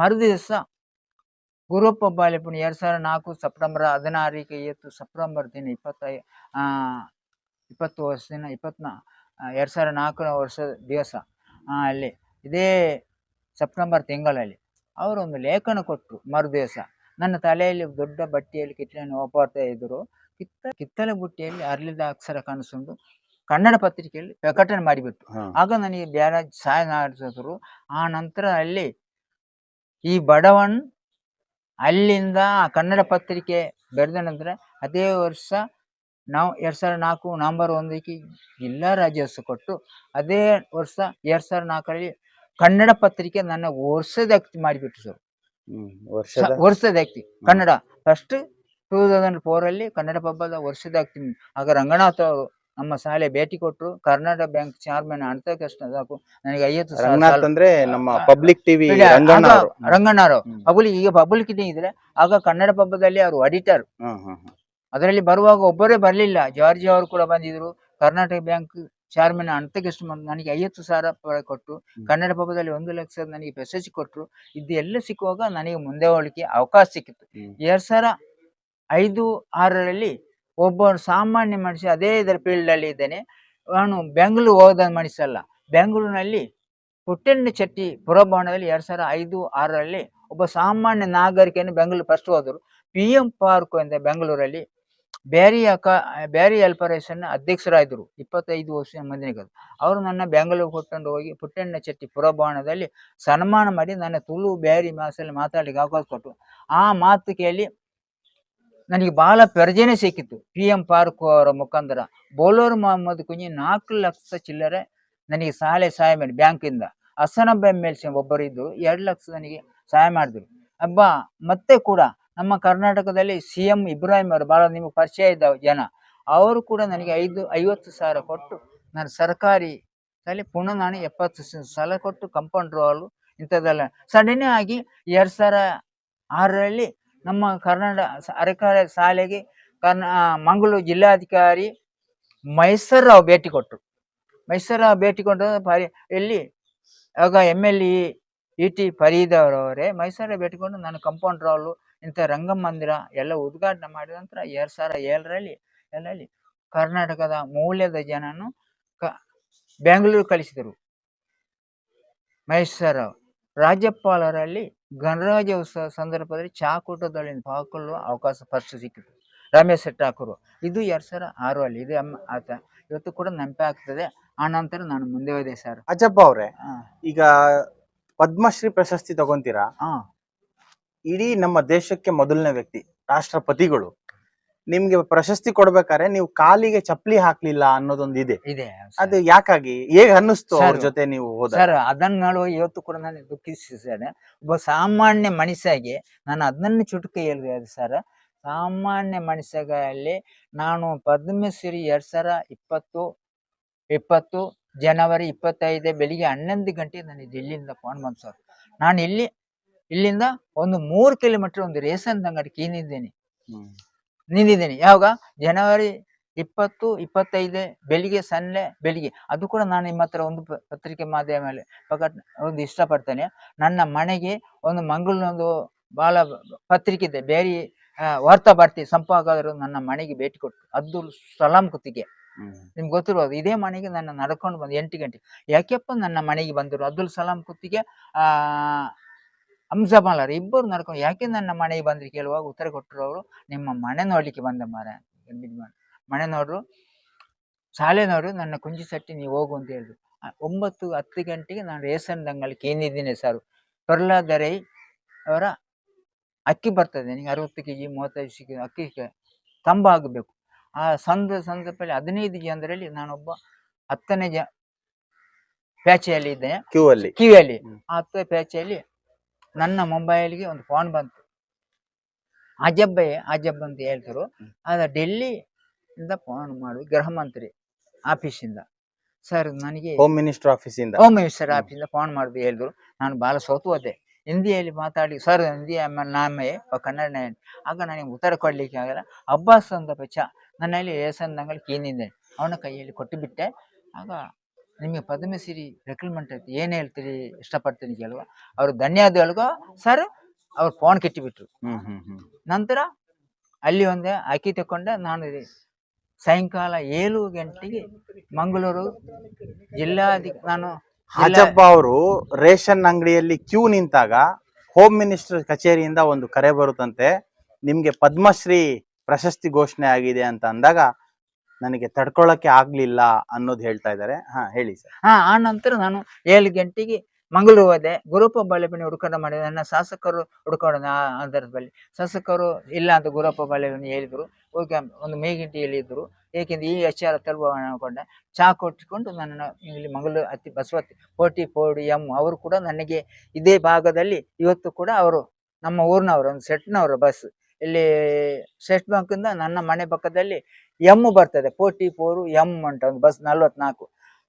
ಮರುದಿವಸ ಗುರುಪ್ಪ ಬಾಲಿಪುಣಿ ಎರಡು ಸಾವಿರ ನಾಲ್ಕು ಸೆಪ್ಟೆಂಬರ್ ಹದಿನಾರಕ್ಕೆ ಇವತ್ತು ಸೆಪ್ಟೆಂಬರ್ ದಿನ ಇಪ್ಪತ್ತೈ ಇಪ್ಪತ್ತು ವರ್ಷ ದಿನ ಇಪ್ಪತ್ನಾ ಎರಡು ಸಾವಿರ ನಾಲ್ಕನೇ ವರ್ಷದ ದಿವಸ ಅಲ್ಲಿ. ಇದೇ ಸೆಪ್ಟೆಂಬರ್ ತಿಂಗಳಲ್ಲಿ ಅವರೊಂದು ಲೇಖನ ಕೊಟ್ಟರು ಮರುದಿವಸ. ನನ್ನ ತಲೆಯಲ್ಲಿ ದೊಡ್ಡ ಬಟ್ಟೆಯಲ್ಲಿ ಕಿತ್ತಳೆಯನ್ನು ಒಪ್ಪಾಡ್ತಾ ಇದ್ದರು. ಕಿತ್ತ, ಕಿತ್ತಲೆ ಬುಟ್ಟಿಯಲ್ಲಿ ಅರಳಿದ ಅಕ್ಷರ ಕಾಣಿಸ್ಕೊಂಡು ಕನ್ನಡ ಪತ್ರಿಕೆಯಲ್ಲಿ ಪ್ರಕಟಣೆ ಮಾಡಿಬಿಟ್ಟು. ಆಗ ನನಗೆ ಬೇರೆ ಸಹಾಯ ಆ ನಂತರ ಅಲ್ಲಿ ಈ ಬಡವನ್ ಅಲ್ಲಿಂದ ಕನ್ನಡ ಪತ್ರಿಕೆ ಬರೆದ ನಂತರ ಅದೇ ವರ್ಷ ನಾವು ಎರಡು ಸಾವಿರದ ನಾಲ್ಕು ನವಂಬರ್ ಒಂದಕ್ಕೆ ಜಿಲ್ಲಾ ರಾಜ್ಯೋತ್ಸವ ಕೊಟ್ಟು ಅದೇ ವರ್ಷ ಎರಡು ಸಾವಿರದ ನಾಲ್ಕರಲ್ಲಿ ಕನ್ನಡ ಪತ್ರಿಕೆ ನನ್ನ ವರ್ಷದ ವ್ಯಕ್ತಿ ಮಾಡಿಬಿಟ್ರು ಸರ್. ವರ್ಷದ? ವ್ಯಕ್ತಿ ಕನ್ನಡ. ಫಸ್ಟ್ ಟೂ ತೌಸಂಡ್ ಫೋರಲ್ಲಿ ಕನ್ನಡ ಪಬ್ಬದ ವರ್ಷದ ವ್ಯಕ್ತಿ ಆಗ ರಂಗನಾಥ್ ಅವರು ನಮ್ಮ ಶಾಲೆ ಭೇಟಿ ಕೊಟ್ಟರು ಕರ್ನಾಟಕ ಬ್ಯಾಂಕ್ ಚೇರ್ಮನ್ ಅಂತ ಕಷ್ಟ ಸಾಕು. ನನಗೆ ಐವತ್ತು ಸಾವಿರ ರಂಗನಾಥ್ ಅಂದ್ರೆ ನಮ್ಮ ಪಬ್ಲಿಕ್ ಟಿವಿ ಇಲ್ಲ, ರಂಗಣ್ಣ ಆಗ ಅವರು. ರಂಗಣ್ಣವರು ಹ್ಮ್. ಪಬ್ಲಿಕ್ ಈಗ ಪಬ್ಲಿಕ್ ಇದ್ರೆ ಆಗ ಕನ್ನಡ ಪಬ್ಬದಲ್ಲಿ ಅವರು ಅಡಿಟರ್ ಹ್ಮ್ ಹ್ಮ್ ಹ್ಮ್. ಅದರಲ್ಲಿ ಬರುವಾಗ ಒಬ್ಬರೇ ಬರಲಿಲ್ಲ. ಜಾರ್ಜಿ ಅವರು ಕೂಡ ಬಂದಿದ್ರು. ಕರ್ನಾಟಕ ಬ್ಯಾಂಕ್ ಚೇರ್ಮನ್ ಅಂತಗೆಷ್ಟು ನನಗೆ ಐವತ್ತು ಸಾವಿರ ರೂಪಾಯಿ ಕನ್ನಡ ಪಬ್ಬದಲ್ಲಿ ಒಂದು ಲಕ್ಷ ನನಗೆ ಪ್ರಶಸ್ತಿ ಕೊಟ್ಟರು ಇದು ಎಲ್ಲ ಸಿಕ್ಕುವಾಗ ನನಗೆ ಮುಂದೆ ಹೋಗ್ಲಿಕ್ಕೆ ಅವಕಾಶ ಸಿಕ್ಕಿತ್ತು. ಹ್ಮ್. ಎರಡ್ ಸಾವಿರ ಐದು ಆರರಲ್ಲಿ ಒಬ್ಬ ಸಾಮಾನ್ಯ ಮನುಷ್ಯ ಅದೇ ಇದರ ಫೀಲ್ಡ್ ಅಲ್ಲಿ ಇದ್ದೇನೆ, ಅವನು ಬೆಂಗಳೂರು ಹೋದ ಮನುಷ್ಯ ಅಲ್ಲ ಬೆಂಗಳೂರಿನಲ್ಲಿ ಪುಟ್ಟಣ್ಣ ಚಟ್ಟಿ ಪುರಭವನದಲ್ಲಿ ಎರಡು ಸಾವಿರ ಐದು, ಆರರಲ್ಲಿ ಒಬ್ಬ ಸಾಮಾನ್ಯ ನಾಗರಿಕನು ಬೆಂಗಳೂರು ಫಸ್ಟ್ ಹೋದರು. ಪಿ ಎಂ ಪಾರ್ಕ್ ಎಂದ ಬೆಂಗಳೂರಲ್ಲಿ ಬ್ಯಾರಿ ಅಕ ಬ್ಯಾರಿ ಅಲ್ಪರೇಷನ್ ಅಧ್ಯಕ್ಷರಾಗಿದ್ದರು, ಇಪ್ಪತ್ತೈದು ವರ್ಷ ಮುಂದಿನ ಅವರು ನನ್ನ ಬೆಂಗಳೂರು ಕೊಟ್ಟುಕೊಂಡು ಹೋಗಿ ಪುಟ್ಟಣ್ಣ ಚಟ್ಟಿ ಪುರಭವನದಲ್ಲಿ ಸನ್ಮಾನ ಮಾಡಿ ನನ್ನ ತುಳು ಬ್ಯಾರಿ ಮಾಸಲ್ಲಿ ಮಾತಾಡಲಿಕ್ಕೆ ಅವಕಾಶ ಕೊಟ್ಟರು. ಆ ಮಾತು ಕೇಳಿ ನನಗೆ ಬಹಳ ಪ್ರಯೋಜನ ಸಿಕ್ಕಿತ್ತು. ಪಿ ಎಂ ಪಾರ್ಕ್ ಅವರ ಮುಖಾಂತರ. ಬೌಲರ್ ಮೊಹಮ್ಮದ್ ಕುಂಜಿ ನಾಲ್ಕು ಲಕ್ಷ ಚಿಲ್ಲರೆ ನನಗೆ ಸಾಲ ಸಹಾಯ ಮಾಡಿ ಬ್ಯಾಂಕಿಂದ. ಹಸನಬ್ಬ ಎಂ ಎಲ್ ಸಿ ಒಬ್ಬರು ಇದ್ದು ಎರಡು ಲಕ್ಷ ನನಗೆ ಸಹಾಯ ಮಾಡಿದ್ರು. ಹಬ್ಬ ಮತ್ತೆ ಕೂಡ ನಮ್ಮ ಕರ್ನಾಟಕದಲ್ಲಿ ಸಿ ಎಂ ಇಬ್ರಾಹಿಂ ಅವರು ಬಹಳ ನಿಮಗೆ ಪರಿಚಯ ಇದ್ದ ಜನ. ಅವರು ಕೂಡ ನನಗೆ ಐದು, ಐವತ್ತು ಸಾವಿರ ಕೊಟ್ಟು ನಾನು ಸರ್ಕಾರಿ ಅಲ್ಲಿ ಪುನಃ ನಾನು ಎಪ್ಪತ್ತು ಸಾಲ ಕೊಟ್ಟು ಕಂಪೌಂಡ್ ರೋಲು ಇಂಥದ್ದೆಲ್ಲ. ಸಡನ್ ಆಗಿ ಎರಡು ಸಾವಿರ ಆರರಲ್ಲಿ ನಮ್ಮ ಕರ್ನಾಟಕ ಅರೆಕಾಲ ಶಾಲೆಗೆ ಕರ್ನ ಮಂಗಳೂರು ಜಿಲ್ಲಾಧಿಕಾರಿ ಮೈಸೂರಾವ್ ಭೇಟಿ ಕೊಟ್ಟರು ಮೈಸೂರಾವ್ ಭೇಟಿ ಕೊಟ್ಟು ಪರಿ ಇಲ್ಲಿ ಆಗ M L E E T Fareed ಅವರವರೇ ಭೇಟಿ ಭೇಟಿಕೊಂಡು ನಾನು ಕಂಪೌಂಡ್ ರಾಲು, ಇಂಥ ರಂಗಮಂದಿರ ಎಲ್ಲ ಉದ್ಘಾಟನೆ ಮಾಡಿದ ನಂತರ ಎರಡು ಸಾವಿರ ಏಳರಲ್ಲಿ ಎಲ್ಲಲ್ಲಿ ಕರ್ನಾಟಕದ ಮೌಲ್ಯದ ಜನನು ಕ, ಬೆಂಗಳೂರು ಕಳಿಸಿದರು. ಮೈಸೂರು ರಾಜ್ಯಪಾಲರಲ್ಲಿ ಗಣರಾಜ್ಯೋತ್ಸವ ಸಂದರ್ಭದಲ್ಲಿ ಚಾಕೂಟದಲ್ಲಿ ಹಾಕಲು ಅವಕಾಶ ಫಸ್ಟ್ ಸಿಕ್ಕಿತು. ರಮೇಶ್ ಠಾಕೂರು ಇದು ಎರಡು ಸಾವಿರ ಆರು ಅಲ್ಲಿ ಇದು ಆತ ಇವತ್ತು ಕೂಡ ನೆನಪೆ ಆಗ್ತದೆ. ಆ ನಂತರ ನಾನು ಮುಂದೆ ಹೋದೆ ಸರ್. ಅಜ್ಜಪ್ಪ ಅವರೇ ಈಗ ಪದ್ಮಶ್ರೀ ಪ್ರಶಸ್ತಿ ತಗೊಂತೀರಾ? ಹಾಂ. ಇಡೀ ನಮ್ಮ ದೇಶಕ್ಕೆ ಮೊದಲನೇ ವ್ಯಕ್ತಿ ರಾಷ್ಟ್ರಪತಿಗಳು. ನಿಮ್ಗೆ ಪ್ರಶಸ್ತಿ ಕೊಡ್ಬೇಕಾದ್ರೆ ನೀವು ಕಾಲಿಗೆ ಚಪ್ಪಲಿ ಹಾಕ್ಲಿಲ್ಲ ಅನ್ನೋದೊಂದು ಇದೆ. ಇದೆ ಅದು ಯಾಕಾಗಿ? ಹೇಗ್ ಅನ್ನಿಸ್ತು ಅವ್ರ ಸರ್, ಜೊತೆ ನೀವು ಹೋದ ಸರ್ ಅದನ್ನ ನೋಡುವ ಇವತ್ತು ಕೂಡ ನಾನು ದುಃಖಿಸಿದ್ದೇನೆ. ಒಬ್ಬ ಸಾಮಾನ್ಯ ಮನುಷ್ಯಗೆ ನಾನು ಅದನ್ನು ಚುಟುಕು ಹೇಳಿದೆ ಸರ್. ಸಾಮಾನ್ಯ ಮನುಷ್ಯಗಳಲ್ಲಿ ನಾನು ಪದ್ಮಶ್ರೀ ಎರಡ್ ಸಾವಿರ ಇಪ್ಪತ್ತು ಇಪ್ಪತ್ತು ಜನವರಿ ಇಪ್ಪತ್ತೈದು ಬೆಳಿಗ್ಗೆ ಹನ್ನೊಂದು ಗಂಟೆಗೆ ನನಗೆ ಇಲ್ಲಿಂದ ಫೋನ್ ಬಂತು ಸರ್. ನಾನು ಇಲ್ಲಿ ಇಲ್ಲಿಂದ ಒಂದು ಮೂರು ಕಿಲೋಮೀಟರ್ ಒಂದು ರೇಷನ್ ಅಂಗಡಿ ಕೀನಿದ್ದೇನೆ ನಿಂದಿದ್ದೇನೆ. ಯಾವಾಗ? ಜನವರಿ ಇಪ್ಪತ್ತು ಇಪ್ಪತ್ತೈದು ಬೆಳಿಗ್ಗೆ ಸಂಜೆ ಬೆಳಿಗ್ಗೆ. ಅದು ಕೂಡ ನಾನು ನಿಮ್ಮ ಹತ್ರ ಒಂದು ಪತ್ರಿಕೆ ಮಾಧ್ಯಮ ಮೇಲೆ ಪ್ರಕಟ ಒಂದು ಇಷ್ಟಪಡ್ತೇನೆ. ನನ್ನ ಮನೆಗೆ ಒಂದು ಮಂಗಳೂರಿನೊಂದು ಬಹಳ ಪತ್ರಿಕೆ ಇದೆ. ಬೇರೆ ವಾರ್ತಾ ಭಾರತಿ ಸಂಪಾದಕರು ನನ್ನ ಮನೆಗೆ ಭೇಟಿ ಕೊಟ್ಟು ಅಬ್ದುಲ್ ಸಲಾಂ ಕುತ್ತಿಗೆ. ನಿಮ್ಗೆ ಗೊತ್ತಿರ್ಬೋದು. ಇದೇ ಮನೆಗೆ ನನ್ನ ನಡ್ಕೊಂಡು ಬಂದು ಎಂಟು ಗಂಟೆ. ಯಾಕೆಪ್ಪ ನನ್ನ ಮನೆಗೆ ಬಂದರು ಅಬ್ದುಲ್ ಸಲಾಂ ಕುತ್ತಿಗೆ ಆ ಹಂಸಮಾಲರ್ ಇಬ್ಬರು ನಡ್ಕೊಂಡು ಯಾಕೆ ನನ್ನ ಮನೆಗೆ ಬಂದ್ರಿ ಕೇಳುವಾಗ ಉತ್ತರ ಕೊಟ್ಟರು ಅವರು ನಿಮ್ಮ ಮನೆ ನೋಡ್ಲಿಕ್ಕೆ ಬಂದ ಮಾರ ಮನೆ ನೋಡ್ರು ಶಾಲೆ ನೋಡು ನನ್ನ ಕುಂಜಿ ಸಟ್ಟಿ ನೀವು ಹೋಗು ಅಂತ ಹೇಳಿದ್ರು. ಒಂಬತ್ತು ಹತ್ತು ಗಂಟೆಗೆ ನಾನು ರೇಷನ್ ದಂಗಲ್ಲಿ ಕೇಂದಿದ್ದೀನಿ ಸರ್. ಪ್ರಹ್ಲಾದ್ ರೈ ಅವರ ಅಕ್ಕಿ ಬರ್ತದೆ ನಿಮಗೆ ಅರವತ್ತು ಕೆ ಜಿ ಮೂವತ್ತೈದು ಕೆ ಅಕ್ಕಿ ತಂಬ ಕಂಬ ಆಗಬೇಕು ಆ ಸಂದ ಸಂದರ್ಭದಲ್ಲಿ ಹದಿನೈದು ಜನರಲ್ಲಿ ನಾನೊಬ್ಬ ಹತ್ತನೇ ಜ ಪ್ಯಾಚೆಯಲ್ಲಿ ಇದ್ದೇನೆ ಕ್ಯೂ ಅಲ್ಲಿ. ಕಿವಿಯಲ್ಲಿ. ಆ ಹತ್ತನೇ ಪ್ಯಾಚೆಯಲ್ಲಿ ನನ್ನ ಮೊಬೈಲ್ಗೆ ಒಂದು ಫೋನ್ ಬಂತು. ಅಜಬ್ಬೆ ಅಜಬ್ ಅಂತ ಹೇಳ್ತಾರೆ. ಆದ ಇಂದ ಫೋನ್ ಮಾಡಿ ಗೃಹ ಮಂತ್ರಿ ಆಫೀಸಿಂದ. ಸರ್ ನನಗೆ ಹೋಮ್ ಮಿನಿಸ್ಟರ್ ಆಫೀಸ್ ಇಂದ ಹೋಮ್. ಮಿನಿಸ್ಟರ್. ಆಫೀಸಿಂದ ಫೋನ್ ಮಾಡಿದ್ರು ಹೇಳಿದ್ರು. ನಾನು ಭಾಳ ಸೋತು ಹೋದೆ ಹಿಂದಿಯಲ್ಲಿ ಮಾತಾಡಿ ಸರ್ ಹಿಂದಿ ನಾಮೆ ಕನ್ನಡ ಆಗ ನನಗೆ ಉತ್ತರ ಕೊಡಲಿಕ್ಕೆ ಆಗಲ್ಲ. ಅಬ್ಬಾಸ್ ಅಂತ ಪಚ್ಚ. ನನ್ನಲ್ಲಿ ರೇಷನ್ ಅಂಗಡಿ ಕೀನಿದ್ದೇನೆ ಅವನ ಕೈಯಲ್ಲಿ ಕೊಟ್ಟು ಬಿಟ್ಟೆ. ಆಗ ನಿಮಗೆ ಪದ್ಮಶ್ರೀ ರೆಕ್ರೂಟ್ಮೆಂಟ್ ಐತಿ ಏನು ಹೇಳ್ತೀರಿ ಇಷ್ಟಪಡ್ತೀನಿ ಕೇಳುವ. ಅವರು ಧನ್ಯವಾದಗಳಿಗೂ ಸರ್ ಅವ್ರು ಫೋನ್ ಕೆಟ್ಟಿಬಿಟ್ರು. ನಂತರ ಅಲ್ಲಿ ಒಂದು ಅಕ್ಕಿ ತಕೊಂಡೆ ನಾನು ಸಾಯಂಕಾಲ ಏಳು ಗಂಟೆಗೆ ಮಂಗಳೂರು ಜಿಲ್ಲಾಧಿಕ ನಾನು ಹಾಜಪ್ಪ ಹಾಜಬ್ಬ ಅವರು ರೇಷನ್ ಅಂಗಡಿಯಲ್ಲಿ ಕ್ಯೂ ನಿಂತಾಗ ಹೋಮ್ ಮಿನಿಸ್ಟರ್ ಕಚೇರಿಯಿಂದ ಒಂದು ಕರೆ ಬರುತ್ತಂತೆ ನಿಮ್ಗೆ ಪದ್ಮಶ್ರೀ ಪ್ರಶಸ್ತಿ ಘೋಷಣೆ ಆಗಿದೆ ಅಂತ ಅಂದಾಗ ನನಗೆ ತಡ್ಕೊಳ್ಳಕ್ಕೆ ಆಗ್ಲಿಲ್ಲ ಅನ್ನೋದು ಹೇಳ್ತಾ ಇದ್ದಾರೆ. ಹಾ, ಹೇಳಿ ಸರ್. ಹಾ, ಆ ನಂತರ ನಾನು ಏಳು ಗಂಟೆಗೆ ಮಂಗಳೂರು ಹೋದೆ. ಗುರುಪ್ಪ ಬಾಳೆಬೆಣ್ಣೆ ಹುಡುಕಾಟ ಮಾಡಿದೆ ನನ್ನ ಶಾಸಕರು ಹುಡುಕಾಡ ಆಧಾರದಲ್ಲಿ. ಶಾಸಕರು ಇಲ್ಲ ಅಂತ ಗುರುಪ್ಪ ಬಾಳೆಬೆಣ್ಣೆ ಹೇಳಿದ್ರು. ಹೋಗಿ ಒಂದು ಮೇಗಿಂಟಿ ಹೇಳಿದ್ರು ಏಕೆಂದ್ರೆ ಈ ವಿಚಾರ ತಲುಪುವ ಅನ್ಕೊಂಡೆ ಚಾ ಕೊಟ್ಟಿಕೊಂಡು ನನ್ನ ಇಲ್ಲಿ ಮಂಗಳೂರು ಅತಿ ಬಸವತಿ ಫೋರ್ಟಿ ಫೋರ್ ಎಂ ಅವರು ಕೂಡ ನನಗೆ ಇದೇ ಭಾಗದಲ್ಲಿ ಇವತ್ತು ಕೂಡ ಅವರು ನಮ್ಮ ಊರಿನವರು, ಒಂದು ಸೆಟ್ನವರು ಬಸ್. ಇಲ್ಲಿ ಸ್ಟೇಟ್ ಬ್ಯಾಂಕಿಂದ ನನ್ನ ಮನೆ ಪಕ್ಕದಲ್ಲಿ ಎಂ ಬರ್ತದೆ, ಫೋರ್ಟಿ ಫೋರು ಎಂ ಅಂತ ಒಂದು ಬಸ್ ನಲ್ವತ್ನಾಲ್ಕು.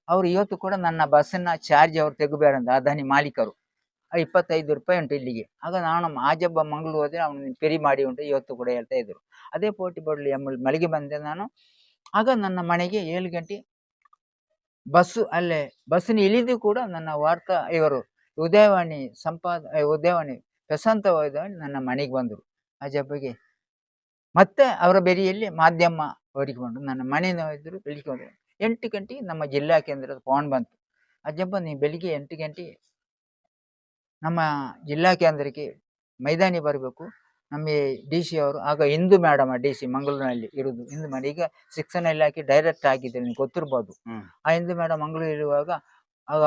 ಅವ್ರು ಇವತ್ತು ಕೂಡ ನನ್ನ ಬಸ್ಸನ್ನ ಚಾರ್ಜ್ ಅವ್ರು ತೆಗಿಬೇಡ ಅಂತ ಅದಾನಿ ಮಾಲೀಕರು. ಇಪ್ಪತ್ತೈದು ರೂಪಾಯಿ ಉಂಟು ಇಲ್ಲಿಗೆ. ಆಗ ನಾನು ಆಜಬ್ಬ ಮಂಗಳೂರು ಹೋದರೆ ಅವನು ಪೆರಿ ಮಾಡಿ ಉಂಟು ಇವತ್ತು ಕೂಡ ಹೇಳ್ತಾ ಇದ್ರು. ಅದೇ ಪೋಟಿ ಬಡ್ಲಿ ಎಂ ಮಳಿಗೆ ಬಂದೆ ನಾನು. ಆಗ ನನ್ನ ಮನೆಗೆ ಏಳು ಗಂಟೆ ಬಸ್ಸು ಅಲ್ಲೇ ಬಸ್ಸಿನ ಇಳಿದು ಕೂಡ ನನ್ನ ವಾರ್ತಾ ಇವರು, ಉದಯವಾಣಿ ಸಂಪಾದ, ಉದಯವಾಣಿ ಪ್ರಶಾಂತ ಉದಯವಾಣಿ ನನ್ನ ಮನೆಗೆ ಬಂದರು. ಅಜಬ್ಬಗೆ ಮತ್ತೆ ಅವರ ಬೆರಿಯಲ್ಲಿ ಮಾಧ್ಯಮ ಬಂದು ನನ್ನ ಮನೆ ಇದ್ದರು ಬೆಳಿಗ್ಗೆ ಎಂಟು ಗಂಟೆಗೆ ನಮ್ಮ ಜಿಲ್ಲಾ ಕೇಂದ್ರದ ಫೋನ್ ಬಂತು. ಅಜ್ಜಪ್ಪ ನೀವು ಬೆಳಿಗ್ಗೆ ಎಂಟು ಗಂಟೆ ನಮ್ಮ ಜಿಲ್ಲಾ ಕೇಂದ್ರಕ್ಕೆ ಮೈದಾನಿ ಬರಬೇಕು. ನಮ್ಮ ಡಿ ಸಿ ಅವರು ಆಗ ಹಿಂದೂ ಮೇಡಮ್ ಡಿ ಸಿ ಮಂಗಳೂರಿನಲ್ಲಿ ಇರುವುದು ಹಿಂದೂ ಮೇಡಮ್ ಈಗ ಶಿಕ್ಷಣ ಇಲಾಖೆ ಡೈರೆಕ್ಟ್ ಆಗಿದ್ದರೆ ನಿಮ್ಗೆ ಗೊತ್ತಿರ್ಬೋದು. ಆ ಹಿಂದೂ ಮೇಡಮ್ ಮಂಗಳೂರು ಇರುವಾಗ ಆಗ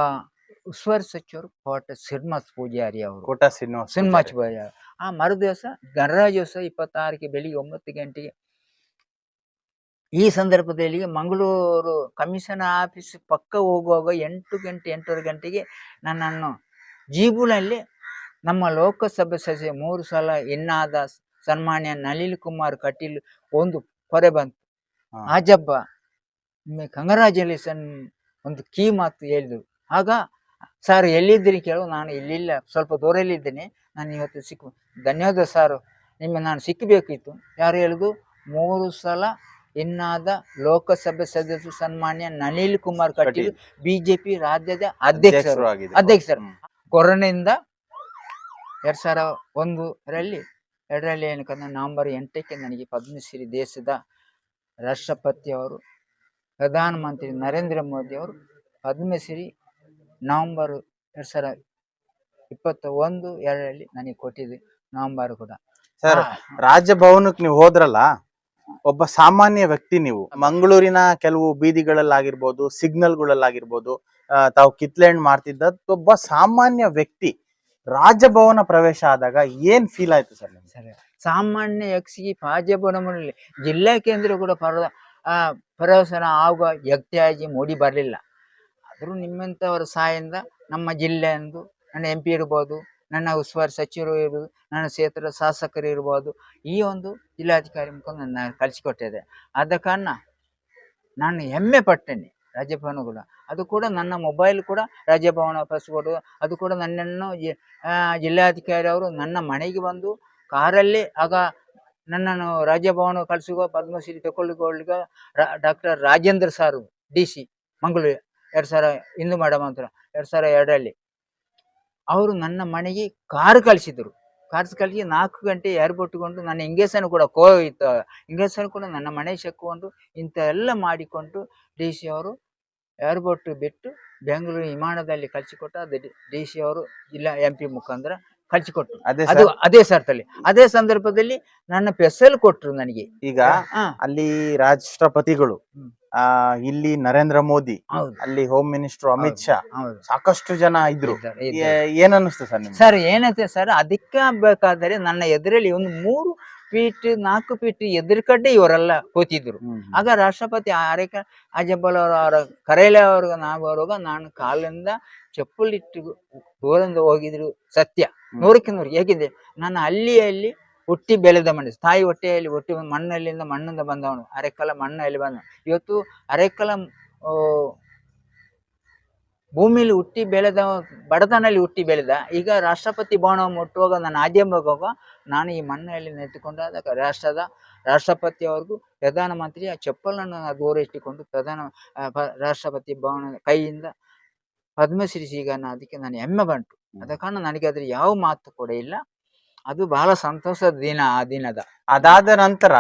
ಉಸ್ತುವಾರಿ ಸಚಿವರು ಕೋಟ ಶ್ರೀನಿವಾಸ್ ಪೂಜಾರಿ ಅವರು. ಕೋಟ ಶ್ರೀನಿವಾಸ ಶ್ರೀನಿವಾಸ ಪೂಜಾರಿ. ಆ ಮರುದಿವಸ ಗಣರಾಜ್ಯೋತ್ಸವ ಇಪ್ಪತ್ತಾರಕ್ಕೆ ಬೆಳಿಗ್ಗೆ ಒಂಬತ್ತು ಗಂಟೆಗೆ ಈ ಸಂದರ್ಭದಲ್ಲಿ ಮಂಗಳೂರು ಕಮಿಷನ್ ಆಫೀಸ್ ಪಕ್ಕ ಹೋಗುವಾಗ ಎಂಟು ಗಂಟೆ ಎಂಟೂವರೆ ಗಂಟೆಗೆ ನನ್ನನ್ನು ಜೀಬುನಲ್ಲಿ ನಮ್ಮ ಲೋಕಸಭೆ ಸದಸ್ಯ ಮೂರು ಸಲ ಇನ್ನಾದ ಸನ್ಮಾನ್ಯ ನಳಿಲ್ ಕುಮಾರ್ ಕಟೀಲ್ ಒಂದು ಕೊರೆ ಬಂತು. ಆಜಬ್ಬ ಕಂಗ್ರಾಚುಲೇಷನ್ ಒಂದು ಕೀ ಮಾತು ಹೇಳಿದರು. ಆಗ ಸರ್ ಎಲ್ಲಿದ್ದೀರಿ ಕೇಳು ನಾನು ಇಲ್ಲಿಲ್ಲ ಸ್ವಲ್ಪ ದೂರಲ್ಲಿದ್ದೇನೆ ನಾನು ಇವತ್ತು ಸಿಕ್ಕು ಧನ್ಯವಾದ ಸರ್. ನಿಮ್ಮ ನಾನು ಸಿಕ್ಕಬೇಕಿತ್ತು ಯಾರು ಹೇಳುದು ಮೂರು ಸಲ ಇನ್ನಾದ ಲೋಕಸಭೆ ಸದಸ್ಯ ಸನ್ಮಾನ್ಯ ನಳಿನ್ ಕುಮಾರ್ ಕಟೀಲ್ ಬಿಜೆಪಿ ರಾಜ್ಯದ ಅಧ್ಯಕ್ಷರು. ಅಧ್ಯಕ್ಷರು ಕೊರೋನಿಂದ. ಕೊರೋನಾದಿಂದ ಎರಡ್ ಸಾವಿರ ಒಂದರಲ್ಲಿ ಎರಡರಲ್ಲಿ ಏನಕ್ಕಂದ್ರೆ ನವೆಂಬರ್ ಎಂಟಕ್ಕೆ ನನಗೆ ಪದ್ಮಶ್ರೀ ದೇಶದ ರಾಷ್ಟ್ರಪತಿ ಅವರು ಪ್ರಧಾನಮಂತ್ರಿ ನರೇಂದ್ರ ಮೋದಿ ಅವರು ಪದ್ಮಶ್ರೀ ನವೆಂಬರ್ ಎರಡು ಸಾವಿರ ಇಪ್ಪತ್ತ ಒಂದು ಎರಡರಲ್ಲಿ ನನಗೆ ಕೊಟ್ಟಿದೆ ನವಂಬರ್ ಕೂಡ. ಸರ್ ರಾಜಭವನಕ್ಕೆ ನೀವು ಹೋದ್ರಲ್ಲ ಒಬ್ಬ ಸಾಮಾನ್ಯ ವ್ಯಕ್ತಿ ನೀವು. ಮಂಗಳೂರಿನ ಕೆಲವು ಬೀದಿಗಳಲ್ಲಾಗಿರ್ಬೋದು ಸಿಗ್ನಲ್ಗಳಲ್ಲಾಗಿರ್ಬೋದು ಆ, ತಾವು ಕಿತ್ಲೆಂಡ್ ಮಾಡ್ತಿದ್ದ ಒಬ್ಬ ಸಾಮಾನ್ಯ ವ್ಯಕ್ತಿ ರಾಜಭವನ ಪ್ರವೇಶ ಆದಾಗ ಏನ್ ಫೀಲ್ ಆಯ್ತು ಸರ್ ನಿಮ್ಗೆ? ಸರಿ ಸಾಮಾನ್ಯ ಯಕ್ಷಿಗೆ ರಾಜಭವನ ಜಿಲ್ಲಾ ಕೇಂದ್ರ ಕೂಡ ಪರ ಆ, ಪ್ರವೇಶನ ಆಗುವ ವ್ಯಕ್ತಿಯಾಗಿ ಮೂಡಿ ಬರಲಿಲ್ಲ. ಆದರೂ ನಿಮ್ಮಂಥವರ ಸಹಾಯದಿಂದ ನಮ್ಮ ಜಿಲ್ಲೆಯಂದು ನನ್ನ ಎಂ ಪಿ ಇರ್ಬೋದು, ನನ್ನ ಉಸ್ತುವಾರಿ ಸಚಿವರು ಇರ್ಬೋದು, ನನ್ನ ಕ್ಷೇತ್ರದ ಶಾಸಕರು ಇರ್ಬೋದು, ಈ ಒಂದು ಜಿಲ್ಲಾಧಿಕಾರಿ ಮುಖಾಂತರ ನನ್ನ ಕಲಿಸಿಕೊಟ್ಟಿದೆ ಆದ ಕಾರಣ ನಾನು ಹೆಮ್ಮೆ ಪಟ್ಟೇನೆ ರಾಜ್ಯಭವನ ಕೂಡ ಅದು ಕೂಡ ನನ್ನ ಮೊಬೈಲ್ ಕೂಡ ರಾಜ್ಯಭವನ ಪಾಸ್ಪೋರ್ಟ್ ಅದು ಕೂಡ ನನ್ನನ್ನು ಜಿಲ್ಲಾಧಿಕಾರಿ ಅವರು ನನ್ನ ಮನೆಗೆ ಬಂದು ಕಾರಲ್ಲಿ ಆಗ ನನ್ನನ್ನು ರಾಜ್ಯಭವನ ಕಳಿಸುವ ಪದ್ಮಶ್ರೀ ತಗೊಳ್ಳಿಕೊಳ್ಳಿಗ ಡಾಕ್ಟರ್ ರಾಜೇಂದ್ರ ಸಾರು, ಡಿ ಸಿ, ಮಂಗಳೂರು. ಎರಡು ಸಾವಿರ ಹಿಂದೂ ಮೇಡಮ್ ಅಂತ ಎರಡು ಸಾವಿರ ಎರಡರಲ್ಲಿ. ಅವರು ನನ್ನ ಮನೆಗೆ ಕಾರ್ ಕಳಿಸಿದರು. ಕಾರ್ ಕಳಿಸಿ ನಾಲ್ಕು ಗಂಟೆ ಏರ್ಪೋರ್ಟ್ಕೊಂಡು ನನ್ನ ಇಂಗೇಸನ್ನು ಕೂಡ ಕೋ ಇತ್ತು ಇಂಗೇಸನ್ನು ಕೂಡ ನನ್ನ ಮನೆ ಚೆಕ್ಕೊಂಡು ಇಂಥ ಎಲ್ಲ ಮಾಡಿಕೊಂಡು ಡಿ ಸಿ ಅವರು ಏರ್ಪೋರ್ಟ್ ಬಿಟ್ಟು ಬೆಂಗಳೂರು ವಿಮಾನದಲ್ಲಿ ಕಳಿಸಿಕೊಟ್ಟು ಅದು ಡಿ ಸಿ ಅವರು ಜಿಲ್ಲಾ ಎಂ ಪಿ ಮುಖಾಂತರ ಕಳಿಸಿಕೊಟ್ರು. ಅದೇ ಅದು ಸರ್. ಅದೇ ಸರ್ತಲ್ಲಿ. ಅದೇ ಸಂದರ್ಭದಲ್ಲಿ ನನ್ನ ಪೆಸಲ್ ಕೊಟ್ರು ನನಗೆ. ಈಗ ಹಾ, ಅಲ್ಲಿ ರಾಷ್ಟ್ರಪತಿಗಳು. ಆ ಇಲ್ಲಿ ನರೇಂದ್ರ ಮೋದಿ ಹೌದು. ಅಲ್ಲಿ ಹೋಮ್ ಮಿನಿಸ್ಟರ್ ಅಮಿತ್ ಶಾ ಹೌದು. ಸಾಕಷ್ಟು ಜನ ಇದ್ರು. ಏನನ್ನಿಸ್ತು ಇದ್ದಾರೆ. ಏ- ಏನ್ ಅನ್ನಿಸ್ತು ಸರ್ ನಿಮ್ಗೆ? ಸರ್ ಏನಂತೆ ಸರ್ ಅದಕ್ಕೆ ಬೇಕಾದರೆ ನನ್ನ ಎದುರಲ್ಲಿ ಒಂದು ಮೂರು ಫೀಟ್ ನಾಲ್ಕು ಫೀಟ್ ಎದುರು ಕಡೆ ಇವರೆಲ್ಲ ಕೂತಿದ್ರು. ಹ್ಮ್. ಆಗ ರಾಷ್ಟ್ರಪತಿ ಆರೇಕ ಅಜಬಲ್ ಅವರ ಅವರ ಕರೆಯಲೆ ಅವ್ರಿಗೆ ನಾವು ಬರುವಾಗ ನಾನು ಕಾಲಿಂದ ಚಪ್ಪಲಿಟ್ಟು ದೂರದಿಂದ ಹೋಗಿದ್ರು ಸತ್ಯ. ನೂರಕ್ಕೆ ನೂರು. ಹೇಗಿದೆ? ನಾನು ಹಳ್ಳಿಯಲ್ಲಿ ಹುಟ್ಟಿ ಬೆಳೆದ ಮನುಷ್ಯ ತಾಯಿ ಹೊಟ್ಟೆಯಲ್ಲಿ ಹುಟ್ಟಿ ಮಣ್ಣಲ್ಲಿಂದ ಮಣ್ಣಿಂದ ಬಂದವನು ಅರೆಕಲ ಮಣ್ಣಲ್ಲಿ ಬಂದ? ಇವತ್ತು ಅರೆಕಲ ಭೂಮಿಯಲ್ಲಿ ಭೂಮಿಲಿ ಹುಟ್ಟಿ ಬೆಳೆದ ಬಡತನಲ್ಲಿ ಹುಟ್ಟಿ ಬೆಳೆದ ಈಗ ರಾಷ್ಟ್ರಪತಿ ಭವನ ಮುಟ್ಟುವಾಗ ನಾನು ಆದ್ಯಂಬವಾಗ ನಾನು ಈ ಮಣ್ಣಲ್ಲಿ ನೆಟ್ಟುಕೊಂಡಾದ ರಾಷ್ಟ್ರದ ರಾಷ್ಟ್ರಪತಿಯವರೆಗೂ ಪ್ರಧಾನಮಂತ್ರಿ ಆ ಚಪ್ಪಲನ್ನು ಇಟ್ಟುಕೊಂಡು ಪ್ರಧಾನ ರಾಷ್ಟ್ರಪತಿ ಭವನ ಕೈಯಿಂದ ಪದ್ಮಶ್ರೀ ಸಿಗನ್ನ ಅದಕ್ಕೆ ನಾನು ಹೆಮ್ಮೆ ಬಂಟು ಅದ ಕಾರಣ ನನಗೆ ಅದ್ರ ಯಾವ ಮಾತು ಕೂಡ ಇಲ್ಲ. ಅದು ಬಹಳ ಸಂತೋಷದ ದಿನ ಆ ದಿನದ. ಅದಾದ ನಂತರ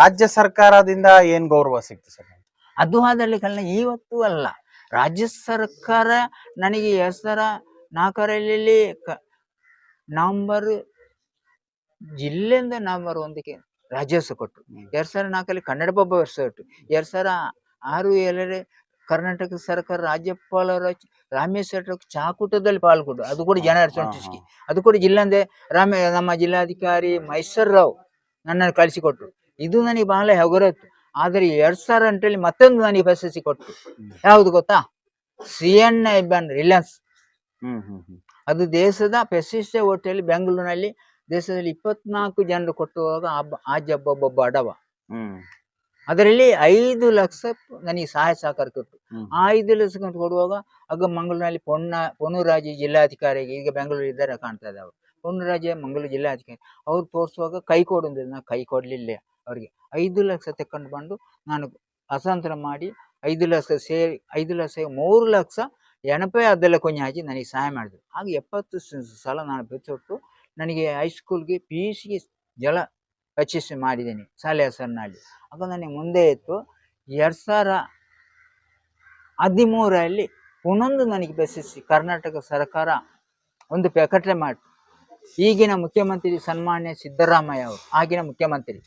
ರಾಜ್ಯ ಸರ್ಕಾರದಿಂದ ಏನ್ ಗೌರವ ಸಿಕ್ತು ಸರ್ ಅದು ಆದಲ್ಲಿ ಕಲ್ಲ ಇವತ್ತು ಅಲ್ಲ. ರಾಜ್ಯ ಸರ್ಕಾರ ನನಗೆ ಹೆಸರ ಸಾವಿರ ನಾಲ್ಕರಲ್ಲಿ ನವೆಂಬರ್ ಜಿಲ್ಲೆಯಿಂದ ನವಂಬರ್ ಒಂದಕ್ಕೆ ರಾಜ್ಯೋತ್ಸವ ಕೊಟ್ಟರು. ಎರಡ್ ಸಾವಿರ ನಾಲ್ಕಲ್ಲಿ ಕನ್ನಡ ಪಬ್ಬ ವರ್ಷ ಕೊಟ್ಟು ಎರಡ್ ಸಾವಿರ ಆರು ಏಳರಲ್ಲಿ ಕರ್ನಾಟಕ ಸರ್ಕಾರ ರಾಜ್ಯಪಾಲರ ರಾಮೇಶ್ವರ ಚಾಕುಟದಲ್ಲಿ ಪಾಲ್ಗೊಂಡು ಅದು ಕೂಡ ಜನವರಿ ಸಂತೋಷಕ್ಕೆ ಟ್ವೆಂಟಿ ಅದು ಕೂಡ ಜಿಲ್ಲಾಂದೆ ರಾಮ ನಮ್ಮ ಜಿಲ್ಲಾಧಿಕಾರಿ ಮೈಸೂರ್ ರಾವ್ ನನ್ನನ್ನು ಕಳಿಸಿಕೊಟ್ರು. ಇದು ನನಗೆ ಬಹಳ ಹೆಗರತ್ತು ಆದರೆ ಎರಡ್ ಸಾವಿರ ಎಂಟರಲ್ಲಿ ಮತ್ತೊಂದು ನನಗೆ ಪ್ರಶಸ್ತಿ ಕೊಟ್ಟರು. ಯಾವುದು ಗೊತ್ತಾ? ಸಿ ಎನ್ ಐ ಬನ್ ರಿಲಯನ್ಸ್. ಅದು ದೇಶದ ಪ್ರಶಸ್ತಿ ಹೋಟೆಲ್ ಬೆಂಗಳೂರಿನಲ್ಲಿ ದೇಶದಲ್ಲಿ ಇಪ್ಪತ್ನಾಲ್ಕು ಜನರು ಕೊಟ್ಟುವಾಗ ಆ- ಜಬ್ಬ ಒಬ್ಬ ಬಡವ ಅದರಲ್ಲಿ ಐದು ಲಕ್ಷ ನನಗೆ ಸಹಾಯ ಸಹಕಾರ ಕೊಟ್ಟು. ಆ ಐದು ಲಕ್ಷ ಕೊಡುವಾಗ ಆಗ ಮಂಗಳೂರಿನಲ್ಲಿ ಪೊನ್ನ ಪೊನ್ನೂರಾಜಿ ಜಿಲ್ಲಾಧಿಕಾರಿಗೆ ಈಗ ಬೆಂಗಳೂರು ಇದ್ದಾರೆ ಕಾಣ್ತಾ ಇದ್ದಾವೆ ಅವರು. ಪೊನ್ನೂರಾಜ ಮಂಗಳೂರು ಜಿಲ್ಲಾಧಿಕಾರಿ ಅವ್ರು ತೋರಿಸುವಾಗ ಕೈ ಕೊಡು ನಾನು ಕೈ ಕೊಡಲಿಲ್ಲ ಅವರಿಗೆ. ಐದು ಲಕ್ಷ ತಕೊಂಡು ಬಂದು ನಾನು ಹಸ್ತಾಂತರ ಮಾಡಿ ಐದು ಲಕ್ಷ ಸೇರಿ ಐದು ಲಕ್ಷ ಮೂರು ಲಕ್ಷ ಎಣಪೆ ಅದೆಲ್ಲ ಕೊಂಚ ಹಾಕಿ ನನಗೆ ಸಹಾಯ ಮಾಡಿದ್ರು. ಹಾಗೆ ಎಪ್ಪತ್ತು ಸಲ ನಾನು ಬೆಚ್ಚೊಟ್ಟು ನನಗೆ ಹೈಸ್ಕೂಲ್ಗೆ ಪಿ ಯು ಸಿಗೆ ಜಲ ಪರ್ಚೇಸ್ ಮಾಡಿದ್ದೀನಿ ಶಾಲೆ ಹೆಸರಿನಲ್ಲಿ ಅದು ನನಗೆ ಮುಂದೆ ಇತ್ತು. ಎರಡು ಸಾವಿರ ಹದಿಮೂರರಲ್ಲಿ ಪುನೊಂದು ನನಗೆ ಪ್ರಶಸ್ತಿ ಕರ್ನಾಟಕ ಸರ್ಕಾರ ಒಂದು ಪ್ರಕಟಣೆ ಮಾಡಿ ಈಗಿನ ಮುಖ್ಯಮಂತ್ರಿ ಸನ್ಮಾನ್ಯ ಸಿದ್ದರಾಮಯ್ಯ ಅವರು ಆಗಿನ ಮುಖ್ಯಮಂತ್ರಿ.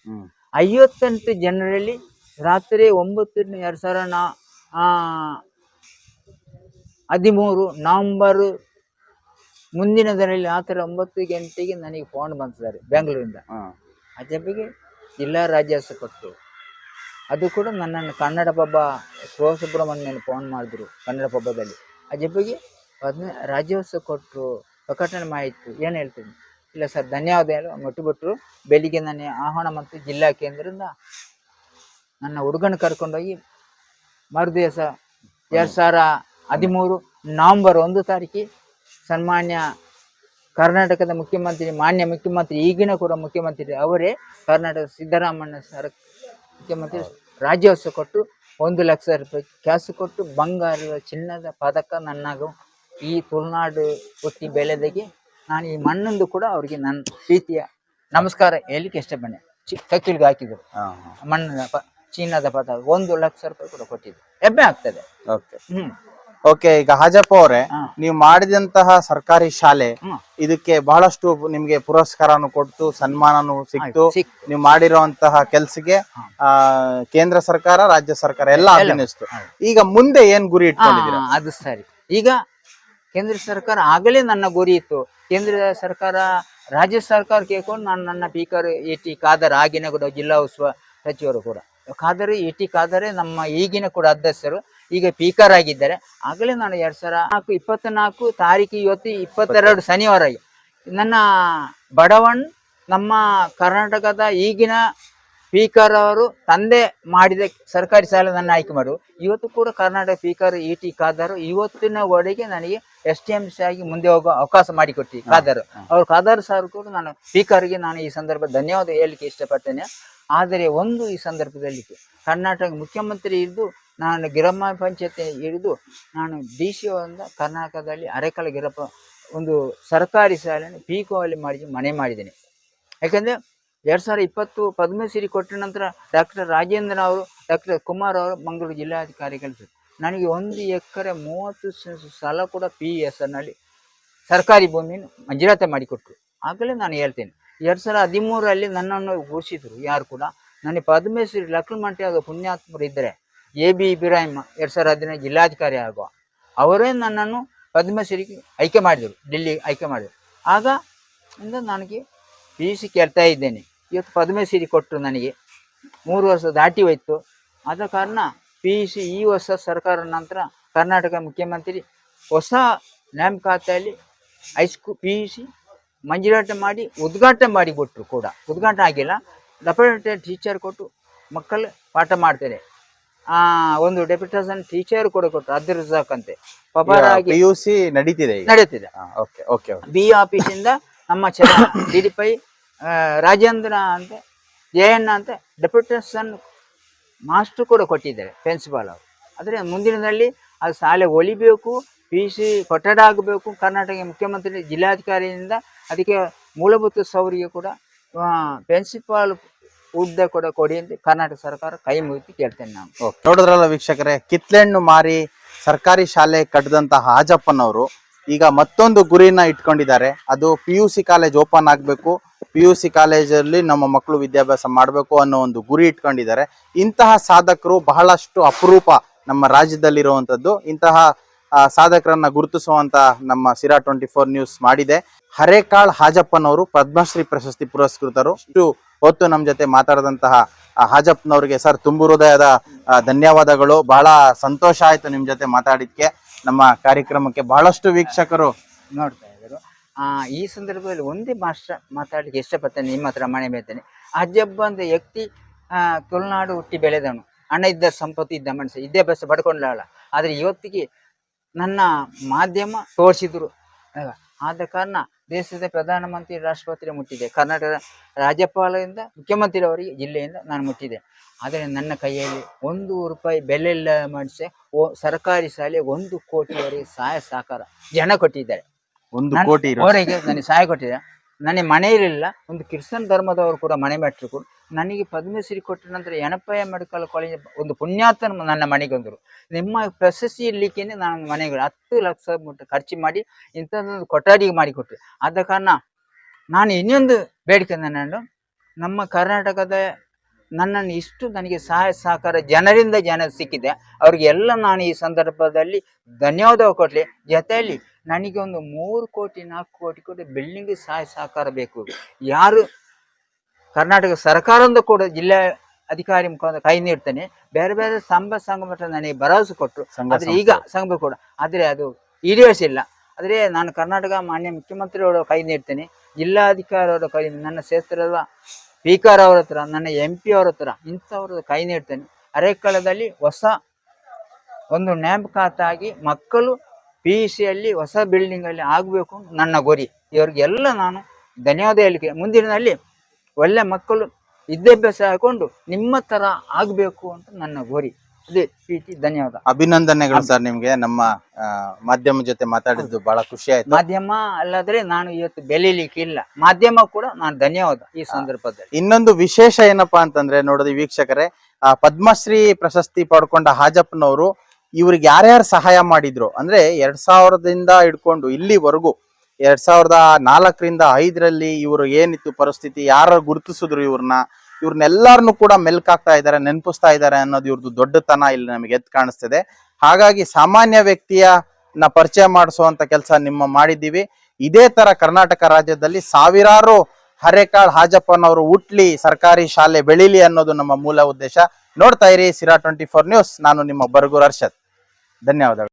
ಐವತ್ತೆಂಟು ಜನರಲ್ಲಿ ರಾತ್ರಿ ಒಂಬತ್ತು ಎರಡು ಸಾವಿರ ನಾ ಹದಿಮೂರು ನವಂಬರ್ ಮುಂದಿನದರಲ್ಲಿ ಆ ರಾತ್ರಿ ಒಂಬತ್ತು ಗಂಟೆಗೆ ನನಗೆ ಫೋನ್ ಬಂದಿದ್ದಾರೆ ಬೆಂಗಳೂರಿಂದ. ಆ ಜಬ್ಬಿಗೆ ಜಿಲ್ಲಾ ರಾಜ್ಯೋತ್ಸವ ಕೊಟ್ಟು ಅದು ಕೂಡ ನನ್ನನ್ನು ಕನ್ನಡ ಪಬ್ಬ ಶಿವಸುಬ್ರಹ್ಮಣ್ಯನ ಫೋನ್ ಮಾಡಿದ್ರು ಕನ್ನಡ ಪಬ್ಬದಲ್ಲಿ. ಆ ಜಬ್ಬಿಗೆ ಅದನ್ನ ರಾಜ್ಯೋತ್ಸವ ಕೊಟ್ಟರು ಪ್ರಕಟಣೆ ಮಾಡಿತ್ತು. ಏನು ಹೇಳ್ತೀನಿ? ಇಲ್ಲ ಸರ್, ಧನ್ಯವಾದ ಹೇಳಿ ಮುಟ್ಟಿಬಿಟ್ರು. ಬೆಳಿಗ್ಗೆ ನನ್ನ ಆಹ್ವಾನ ಮತ್ತು ಜಿಲ್ಲಾ ಕೇಂದ್ರದಿಂದ ನನ್ನ ಹುಡುಗನ ಕರ್ಕೊಂಡೋಗಿ ಮರುದಿವಸ ಎರಡು ಸಾವಿರ ಹದಿಮೂರು ನವಂಬರ್ ಒಂದು ತಾರೀಕಿಗೆ ಸನ್ಮಾನ್ಯ ಕರ್ನಾಟಕದ ಮುಖ್ಯಮಂತ್ರಿ ಮಾನ್ಯ ಮುಖ್ಯಮಂತ್ರಿ ಈಗಿನ ಕೂಡ ಮುಖ್ಯಮಂತ್ರಿ ಅವರೇ ಕರ್ನಾಟಕ ಸಿದ್ದರಾಮಯ್ಯ ಸರ್ ಮುಖ್ಯಮಂತ್ರಿ ರಾಜ್ಯೋತ್ಸವ ಕೊಟ್ಟು ಒಂದು ಲಕ್ಷ ರೂಪಾಯಿ ಕ್ಯಾಸು ಕೊಟ್ಟು ಬಂಗಾರದ ಚಿನ್ನದ ಪದಕ ನನ್ನಾಗ ಈ ತುಳುನಾಡು ಹುಟ್ಟಿ ಬೆಳೆದಗೆ ನಾನು ಈ ಮಣ್ಣೊಂದು ಕೂಡ ಅವರಿಗೆ ನನ್ನ ಪ್ರೀತಿಯ ನಮಸ್ಕಾರ ಹೇಳಲಿಕ್ಕೆ ಇಷ್ಟಪಟ್ಟೆ ಚಿ ಕಕ್ಕಿಲ್ಗೆ ಹಾಕಿದರು. ಮಣ್ಣಿನ ಪ ಚಿನ್ನದ ಪದಕ ಒಂದು ಲಕ್ಷ ರೂಪಾಯಿ ಕೂಡ ಕೊಟ್ಟಿದ್ದು ಹೆಮ್ಮೆ ಆಗ್ತದೆ. ಓಕೆ ಹ್ಮ್. ಓಕೆ ಈಗ ಹಾಜಪ್ಪ ಅವರೇ. ನೀವು ಮಾಡಿದಂತಹ ಸರ್ಕಾರಿ ಶಾಲೆ ಇದಕ್ಕೆ ಬಹಳಷ್ಟು ನಿಮ್ಗೆ ಪುರಸ್ಕಾರನು ಕೊಟ್ಟು ಸನ್ಮಾನನು ಸಿಕ್ತು. ಸಿಕ್ ನೀವು ಮಾಡಿರುವಂತಹ ಕೆಲ್ಸಕ್ಕೆ ಆ ಕೇಂದ್ರ ಸರ್ಕಾರ ರಾಜ್ಯ ಸರ್ಕಾರ ಎಲ್ಲ. ಅಭಿನಯಿಸ್ತು. ಈಗ ಮುಂದೆ ಏನ್ ಗುರಿ ಇಟ್ಕೊಂಡಿದ್ದೀರಾ? ಅದು ಸರಿ. ಈಗ ಕೇಂದ್ರ ಸರ್ಕಾರ ಆಗಲೇ ನನ್ನ ಗುರಿ ಇತ್ತು. ಕೇಂದ್ರ ಸರ್ಕಾರ ರಾಜ್ಯ ಸರ್ಕಾರ ಕೇಳ್ಕೊಂಡು ನಾನು ನನ್ನ ಸ್ಪೀಕರ್ ಎ ಟಿ ಖಾದರ್ ಆಗಿನ ಕೂಡ ಜಿಲ್ಲಾ ಉತ್ಸವ ಸಚಿವರು ಕೂಡ. ಖಾದರ್ ಎ ಟಿ ಖಾದರೆ ನಮ್ಮ ಈಗಿನ ಕೂಡ ಅಧ್ಯಕ್ಷರು. ಈಗ ಸ್ಪೀಕರ್ ಆಗಿದ್ದಾರೆ ಆಗಲೇ ನಾನು ಎರಡ್ ಸಾವಿರ ನಾಲ್ಕು ಇಪ್ಪತ್ನಾಲ್ಕು ತಾರೀಕು ಇವತ್ತು ಇಪ್ಪತ್ತೆರಡು ಶನಿವಾರ ನನ್ನ ಬಡವಣ್ ನಮ್ಮ ಕರ್ನಾಟಕದ ಈಗಿನ ಸ್ಪೀಕರ್ ಅವರು ತಂದೆ ಮಾಡಿದ ಸರ್ಕಾರಿ ಶಾಲೆ ನನ್ನ ಆಯ್ಕೆ ಮಾಡು. ಇವತ್ತು ಕೂಡ Karnataka speaker E T Khader ಇವತ್ತಿನ ಒಡೆಗೆ ನನಗೆ ಎಸ್ ಟಿ ಎಂ ಸಿ ಆಗಿ ಮುಂದೆ ಹೋಗೋ ಅವಕಾಶ ಮಾಡಿಕೊಟ್ಟಿ. ಖಾದರ್ ಅವ್ರು ಖಾದರ್ ಸರ್ ಕೂಡ ನಾನು ಸ್ಪೀಕರ್ಗೆ ನಾನು ಈ ಸಂದರ್ಭ ಧನ್ಯವಾದ ಹೇಳಲಿಕ್ಕೆ ಇಷ್ಟಪಡ್ತೇನೆ. ಆದರೆ ಒಂದು ಈ ಸಂದರ್ಭದಲ್ಲಿ ಕರ್ನಾಟಕ ಮುಖ್ಯಮಂತ್ರಿ ಇದ್ದು ನಾನು ಗ್ರಾಮ ಪಂಚಾಯತ್ ಹಿಡಿದು ನಾನು ಡಿ ಸಿ ಅವರಿಂದ ಕರ್ನಾಟಕದಲ್ಲಿ ಅರೆಕಲ ಗಿರಪ ಒಂದು ಸರ್ಕಾರಿ ಶಾಲೆಯನ್ನು ಪೀಕೋ ಅಲ್ಲಿ ಮಾಡಿ ಮನೆ ಮಾಡಿದ್ದೇನೆ. ಯಾಕೆಂದರೆ ಎರಡು ಸಾವಿರದ ಇಪ್ಪತ್ತು ಪದ್ಮಶ್ರೀ ಕೊಟ್ಟ ನಂತರ ಡಾಕ್ಟರ್ ರಾಜೇಂದ್ರ ಅವರು, ಡಾಕ್ಟರ್ ಕುಮಾರ್ ಅವರು ಮಂಗಳೂರು ಜಿಲ್ಲಾಧಿಕಾರಿ ಕೆಲಸ ನನಗೆ ಒಂದು ಎಕರೆ ಮೂವತ್ತು ಸ್ಥಳ ಕೂಡ ಪಿ ಎಸ್ನಲ್ಲಿ ಸರ್ಕಾರಿ ಭೂಮಿಯನ್ನು ಮಂಜೂರಾತಿ ಮಾಡಿಕೊಟ್ರು. ಆಗಲೇ ನಾನು ಹೇಳ್ತೇನೆ, ಎರಡು ಸಾವಿರದ ಹದಿಮೂರರಲ್ಲಿ ನನ್ನನ್ನು ಘೋಷಿಸಿದ್ರು ಯಾರು ಕೂಡ. ನನಗೆ ಪದ್ಮಶ್ರೀ ಲಕ್ಷ್ಮಣ್ ಆಗ ಪುಣ್ಯಾತ್ಮರು ಇದ್ದರೆ ಎ ಬಿ ಇಬ್ರಾಹಿಂ ಎರಡು ಸಾವಿರ ಹದಿನೈದು ಜಿಲ್ಲಾಧಿಕಾರಿ ಆಗುವ. ಅವರೇ ನನ್ನನ್ನು ಪದ್ಮಶ್ರೀಗೆ ಆಯ್ಕೆ ಮಾಡಿದರು, ಡೆಲ್ಲಿ ಆಯ್ಕೆ ಮಾಡಿದರು. ಆಗ ಇಂದ ನನಗೆ ಪಿ ಯು ಸಿ ಕೇಳ್ತಾ ಇದ್ದೇನೆ. ಇವತ್ತು ಪದ್ಮಶ್ರೀ ಕೊಟ್ಟರು ನನಗೆ. ಮೂರು ವರ್ಷ ದಾಟಿ ಹೋಯ್ತು. ಆದ ಕಾರಣ ಪಿ ಯು ಸಿ ಈ ವರ್ಷ ಸರ್ಕಾರ ನಂತರ ಕರ್ನಾಟಕ ಮುಖ್ಯಮಂತ್ರಿ ಹೊಸ ನೇಮಕಾತಿಯಲ್ಲಿ high school P U C ಮಂಜೂರಾಟ ಮಾಡಿ ಉದ್ಘಾಟನೆ ಮಾಡಿಕೊಟ್ರು ಕೂಡ. ಉದ್ಘಾಟನೆ ಆಗಿಲ್ಲ. ಡೆಪ್ಯೂಟೇಷನ್ ಟೀಚರ್ ಕೊಟ್ಟು ಮಕ್ಕಳು ಪಾಠ ಮಾಡ್ತಾರೆ. ಆ ಒಂದು ಡೆಪ್ಯುಟೇಷನ್ ಟೀಚರ್ ಕೂಡ ಕೊಟ್ಟರು ಅದ್ರ ಸಾಕಂತೆ ಪಬರಾಗಿ ಪಿ ಯು ಸಿ ನಡೀತಿದೆ ಈಗ? ನಡೀತಿದೆ. ಓಕೆ ಓಕೆ ಬಿ ಆಫೀಸಿಂದ ನಮ್ಮ ಚ ಡಿ ಡಿ ಪೈ ರಾಜೇಂದ್ರ ಅಂತ ಜಯಣ್ಣ ಅಂತ ಡೆಪ್ಯುಟೇಷನ್ ಮಾಸ್ಟರ್ ಕೂಡ ಕೊಟ್ಟಿದ್ದಾರೆ ಪ್ರಿನ್ಸಿಪಾಲ್ ಅವರು. ಆದರೆ ಮುಂದಿನದಲ್ಲಿ ಅದು ಶಾಲೆ ಒಲಿಬೇಕು ಪಿ ಸಿ ಕೊಠಡ ಆಗಬೇಕು ಕರ್ನಾಟಕ ಮುಖ್ಯಮಂತ್ರಿ ಜಿಲ್ಲಾಧಿಕಾರಿಯಿಂದ ಅದಕ್ಕೆ ಮೂಲಭೂತ ಸೌರಿಗೆ ಕೂಡ ಪ್ರಿನ್ಸಿಪಾಲ್ ಹುದ್ದೆ ಕೂಡ ಕೊಡಿ ಅಂತ ಕರ್ನಾಟಕ ಸರ್ಕಾರ ಕೈ ಮುಗಿದು ಕೇಳ್ತೇನೆ ನಾನು. ನೋಡಿದ್ರಲ್ಲ ವೀಕ್ಷಕರೇ ಕಿತ್ಲೆಹಣ್ಣು ಮಾರಿ ಸರ್ಕಾರಿ ಶಾಲೆ ಕಟ್ಟಿದಂತಹ ಹಾಜಪ್ಪನವರು ಈಗ ಮತ್ತೊಂದು ಗುರಿನ ಇಟ್ಕೊಂಡಿದ್ದಾರೆ. ಅದು P U C college open ಆಗಬೇಕು. ಪಿ ಯು ಸಿ ಕಾಲೇಜಲ್ಲಿ ನಮ್ಮ ಮಕ್ಕಳು ವಿದ್ಯಾಭ್ಯಾಸ ಮಾಡಬೇಕು ಅನ್ನೋ ಒಂದು ಗುರಿ ಇಟ್ಕೊಂಡಿದ್ದಾರೆ. ಇಂತಹ ಸಾಧಕರು ಬಹಳಷ್ಟು ಅಪರೂಪ ನಮ್ಮ ರಾಜ್ಯದಲ್ಲಿರುವಂಥದ್ದು ಇಂತಹ ಸಾಧಕರನ್ನ ಗುರುತಿಸುವಂತ ನಮ್ಮ ಸಿರಾ ಟ್ವೆಂಟಿ ಫೋರ್ ನ್ಯೂಸ್ ಮಾಡಿದೆ. ಹರೇಕಾಳ್ ಹಾಜಪ್ಪನವರು ಪದ್ಮಶ್ರೀ ಪ್ರಶಸ್ತಿ ಪುರಸ್ಕೃತರು. ಇಷ್ಟು ಹೊತ್ತು ನಮ್ಮ ಜೊತೆ ಮಾತಾಡಿದಂತಹ ಹಾಜಪ್ಪನವ್ರಿಗೆ ಸರ್ ತುಂಬು ಹೃದಯದ ಧನ್ಯವಾದಗಳು. ಬಹಳ ಸಂತೋಷ ಆಯ್ತು ನಿಮ್ ಜೊತೆ ಮಾತಾಡಿದ್ಕೆ. ನಮ್ಮ ಕಾರ್ಯಕ್ರಮಕ್ಕೆ ಬಹಳಷ್ಟು ವೀಕ್ಷಕರು ನೋಡ್ತಾ ಇದ್ರು ಆ, ಈ ಸಂದರ್ಭದಲ್ಲಿ ಒಂದೇ ಮಾಸ್ಟರ್ ಮಾತಾಡ್ಲಿಕ್ಕೆ ಇಷ್ಟಪಡ್ತೇನೆ ನಿಮ್ಮ ಹತ್ರ ಮನೆ ಬೇತೇನೆ ಅಜ್ಜಬ್ಬ ಅಂತ ವ್ಯಕ್ತಿ ತುಳುನಾಡು ಹುಟ್ಟಿ ಬೆಳೆದವನು. ಹಣ ಇದ್ದ ಸಂಪತ್ತು ಇದ್ದ ಮನಸ್ಸು ವಿದ್ಯಾಭ್ಯಾಸ ಪಡ್ಕೊಂಡ್ಲಲ್ಲ ಆದ್ರೆ ಇವತ್ತಿಗೆ ನನ್ನ ಮಾಧ್ಯಮ ತೋರಿಸಿದ್ರು. ಆದ ಕಾರಣ ದೇಶದ ಪ್ರಧಾನಮಂತ್ರಿ ರಾಷ್ಟ್ರಪತಿ ಮುಟ್ಟಿದೆ. ಕರ್ನಾಟಕದ ರಾಜ್ಯಪಾಲರಿಂದ ಮುಖ್ಯಮಂತ್ರಿಯವರಿಗೆ ಜಿಲ್ಲೆಯಿಂದ ನಾನು ಮುಟ್ಟಿದೆ. ಆದರೆ ನನ್ನ ಕೈಯಲ್ಲಿ ಒಂದು ರೂಪಾಯಿ ಬೆಲೆ ಇಲ್ಲ ಮಾಡಿಸಿ ಓ ಸರ್ಕಾರಿ ಶಾಲೆ ಒಂದು ಕೋಟಿವರೆಗೆ ಸಹಾಯ ಸಹಕಾರ ಜನ ಕೊಟ್ಟಿದ್ದಾರೆ. ಒಂದು ಕೋಟಿ ಅವರಿಗೆ ನನಗೆ ಸಹಾಯ ಕೊಟ್ಟಿದೆ ನನಗೆ ಮನೆಯಲ್ಲಿಲ್ಲ ಒಂದು ಕ್ರಿಶ್ಚಿಯನ್ ಧರ್ಮದವರು ಕೂಡ ಮನೆ ಮೆಟ್ಟರು ನನಗೆ ಪದ್ಮಶ್ರೀ ಕೊಟ್ಟ ನಂತರ ಎಣಪಯ್ಯ ಮೆಡಿಕಲ್ ಕಾಲೇಜ್ ಒಂದು ಪುಣ್ಯಾತನ ನನ್ನ ಮನೆಗೆ ಬಂದರು. ನಿಮ್ಮ ಪ್ರಶಸ್ತಿ ಇರಲಿಕ್ಕೇನೆ ನಾನು ಮನೆಗೆ ಹತ್ತು ಲಕ್ಷ ಖರ್ಚು ಮಾಡಿ ಇಂಥದ್ದೊಂದು ಕೊಠಡಿಗೆ ಮಾಡಿಕೊಟ್ಟೆ ಆದ ಕಾರಣ ನಾನು ಇನ್ನೊಂದು ಬೇಡಿಕೆ ನಾನು ನಮ್ಮ ಕರ್ನಾಟಕದ ನನ್ನನ್ನು ಇಷ್ಟು ನನಗೆ ಸಹಾಯ ಸಹಕಾರ ಜನರಿಂದ ಜನ ಸಿಕ್ಕಿದೆ. ಅವರಿಗೆಲ್ಲ ನಾನು ಈ ಸಂದರ್ಭದಲ್ಲಿ ಧನ್ಯವಾದ ಕೊಡ್ಲಿ. ಜೊತೆಯಲ್ಲಿ ನನಗೆ ಒಂದು ಮೂರು ಕೋಟಿ ನಾಲ್ಕು ಕೋಟಿ ಕೋಟಿ ಬಿಲ್ಡಿಂಗ್ ಸಹಾಯ ಸಹಕಾರ ಬೇಕು. ಯಾರು ಕರ್ನಾಟಕ ಸರ್ಕಾರದ ಕೂಡ ಜಿಲ್ಲಾ ಅಧಿಕಾರಿ ಮುಖಾಂತರ ಕೈ ನೀಡ್ತೇನೆ. ಬೇರೆ ಬೇರೆ ಸಂಘ ಸಂಘಟನೆ ನನಗೆ ಭರವಸೆ ಕೊಟ್ಟರು ಸಂಘ ಈಗ ಸಂಘ ಕೂಡ. ಆದರೆ ಅದು ಈಡೇರಿಸಿಲ್ಲ ಆದರೆ ನಾನು ಕರ್ನಾಟಕ ಮಾನ್ಯ ಮುಖ್ಯಮಂತ್ರಿಯವರ ಕೈ ನೀಡ್ತೇನೆ. ಜಿಲ್ಲಾಧಿಕಾರಿಯವರ ಕೈ ನನ್ನ ಕ್ಷೇತ್ರದ ಸ್ಪೀಕರ್ ಅವರ ಹತ್ರ ನನ್ನ ಎಂ ಪಿ ಅವರ ಹತ್ರ ಇಂಥವ್ರ ಕೈ ನೀಡ್ತೇನೆ. ಅರೆಕಾಲದಲ್ಲಿ ಹೊಸ ಒಂದು ನೇಮಕಾತಾಗಿ ಮಕ್ಕಳು ಪಿ ಯು ಸಿಯಲ್ಲಿ ಹೊಸ ಬಿಲ್ಡಿಂಗ್ ಅಲ್ಲಿ ಆಗಬೇಕು ನನ್ನ ಗುರಿ. ಇವ್ರಿಗೆಲ್ಲ ನಾನು ಧನ್ಯವಾದ ಹೇಳಿಕೆ. ಮುಂದಿನಲ್ಲಿ ಒಳ್ಳೆ ಮಕ್ಕಳು ವಿದ್ಯಾಭ್ಯಾಸ ಹಾಕೊಂಡು ನಿಮ್ಮ ತರ ಆಗಬೇಕು ಅಂತ ನನ್ನ ಗುರಿ. ಅದೇ ಪ್ರೀತಿ ಧನ್ಯವಾದ. ಅಭಿನಂದನೆಗಳು ಸರ್ ನಿಮ್ಗೆ. ನಮ್ಮ ಮಾಧ್ಯಮ ಜೊತೆ ಮಾತಾಡಿದ್ದು ಬಹಳ ಖುಷಿ ಆಯ್ತು. ಮಾಧ್ಯಮ ಅಲ್ಲಾದ್ರೆ ನಾನು ಇವತ್ತು ಬೆಳೀಲಿಕ್ಕೆ ಇಲ್ಲ. ಮಾಧ್ಯಮ ಕೂಡ ನಾನು ಧನ್ಯವಾದ ಈ ಸಂದರ್ಭದಲ್ಲಿ. ಇನ್ನೊಂದು ವಿಶೇಷ ಏನಪ್ಪಾ ಅಂತಂದ್ರೆ ನೋಡೋದು ವೀಕ್ಷಕರೇ ಆ ಪದ್ಮಶ್ರೀ ಪ್ರಶಸ್ತಿ ಪಡ್ಕೊಂಡ ಹಾಜಪ್ಪನವರು ಇವ್ರಿಗೆ ಯಾರ್ಯಾರು ಸಹಾಯ ಮಾಡಿದ್ರು? ಅಂದ್ರೆ ಎರಡ್ ಸಾವಿರದಿಂದ ಹಿಡ್ಕೊಂಡು ಇಲ್ಲಿವರೆಗೂ, ಎರಡ್ ಸಾವಿರದ ನಾಲ್ಕರಿಂದ ಐದರಲ್ಲಿ ಇವರು ಏನಿತ್ತು ಪರಿಸ್ಥಿತಿ ಯಾರು ಗುರುತಿಸಿದ್ರು ಇವ್ರನ್ನ ಇವ್ರನ್ನೆಲ್ಲರನ್ನು ಕೂಡ ಮೆಲ್ಕಾಗ್ತಾ ಇದ್ದಾರೆ ನೆನಪಿಸ್ತಾ ಇದ್ದಾರೆ ಅನ್ನೋದು ಇವ್ರದ್ದು ದೊಡ್ಡತನ ಇಲ್ಲಿ ನಮಗೆ ಎದ್ದು ಕಾಣಿಸ್ತಿದೆ. ಹಾಗಾಗಿ ಸಾಮಾನ್ಯ ವ್ಯಕ್ತಿಯ ನ ಪರಿಚಯ ಮಾಡಿಸುವಂತ ಕೆಲಸ ನಿಮ್ಮ ಮಾಡಿದ್ದೀವಿ. ಇದೇ ತರ ಕರ್ನಾಟಕ ರಾಜ್ಯದಲ್ಲಿ ಸಾವಿರಾರು ಹರೇಕಾಳ್ ಹಾಜಪ್ಪನವರು ಹುಟ್ಲಿ, ಸರ್ಕಾರಿ ಶಾಲೆ ಬೆಳೀಲಿ ಅನ್ನೋದು ನಮ್ಮ ಮೂಲ ಉದ್ದೇಶ. ನೋಡ್ತಾ ಇರಿ ಸಿರಾ ಟ್ವೆಂಟಿ ಫೋರ್ ನ್ಯೂಸ್, ನಾನು ನಿಮ್ಮ ಬರ್ಗೂರ್ ಅರ್ಷದ್ ಧನ್ಯವಾದಗಳು.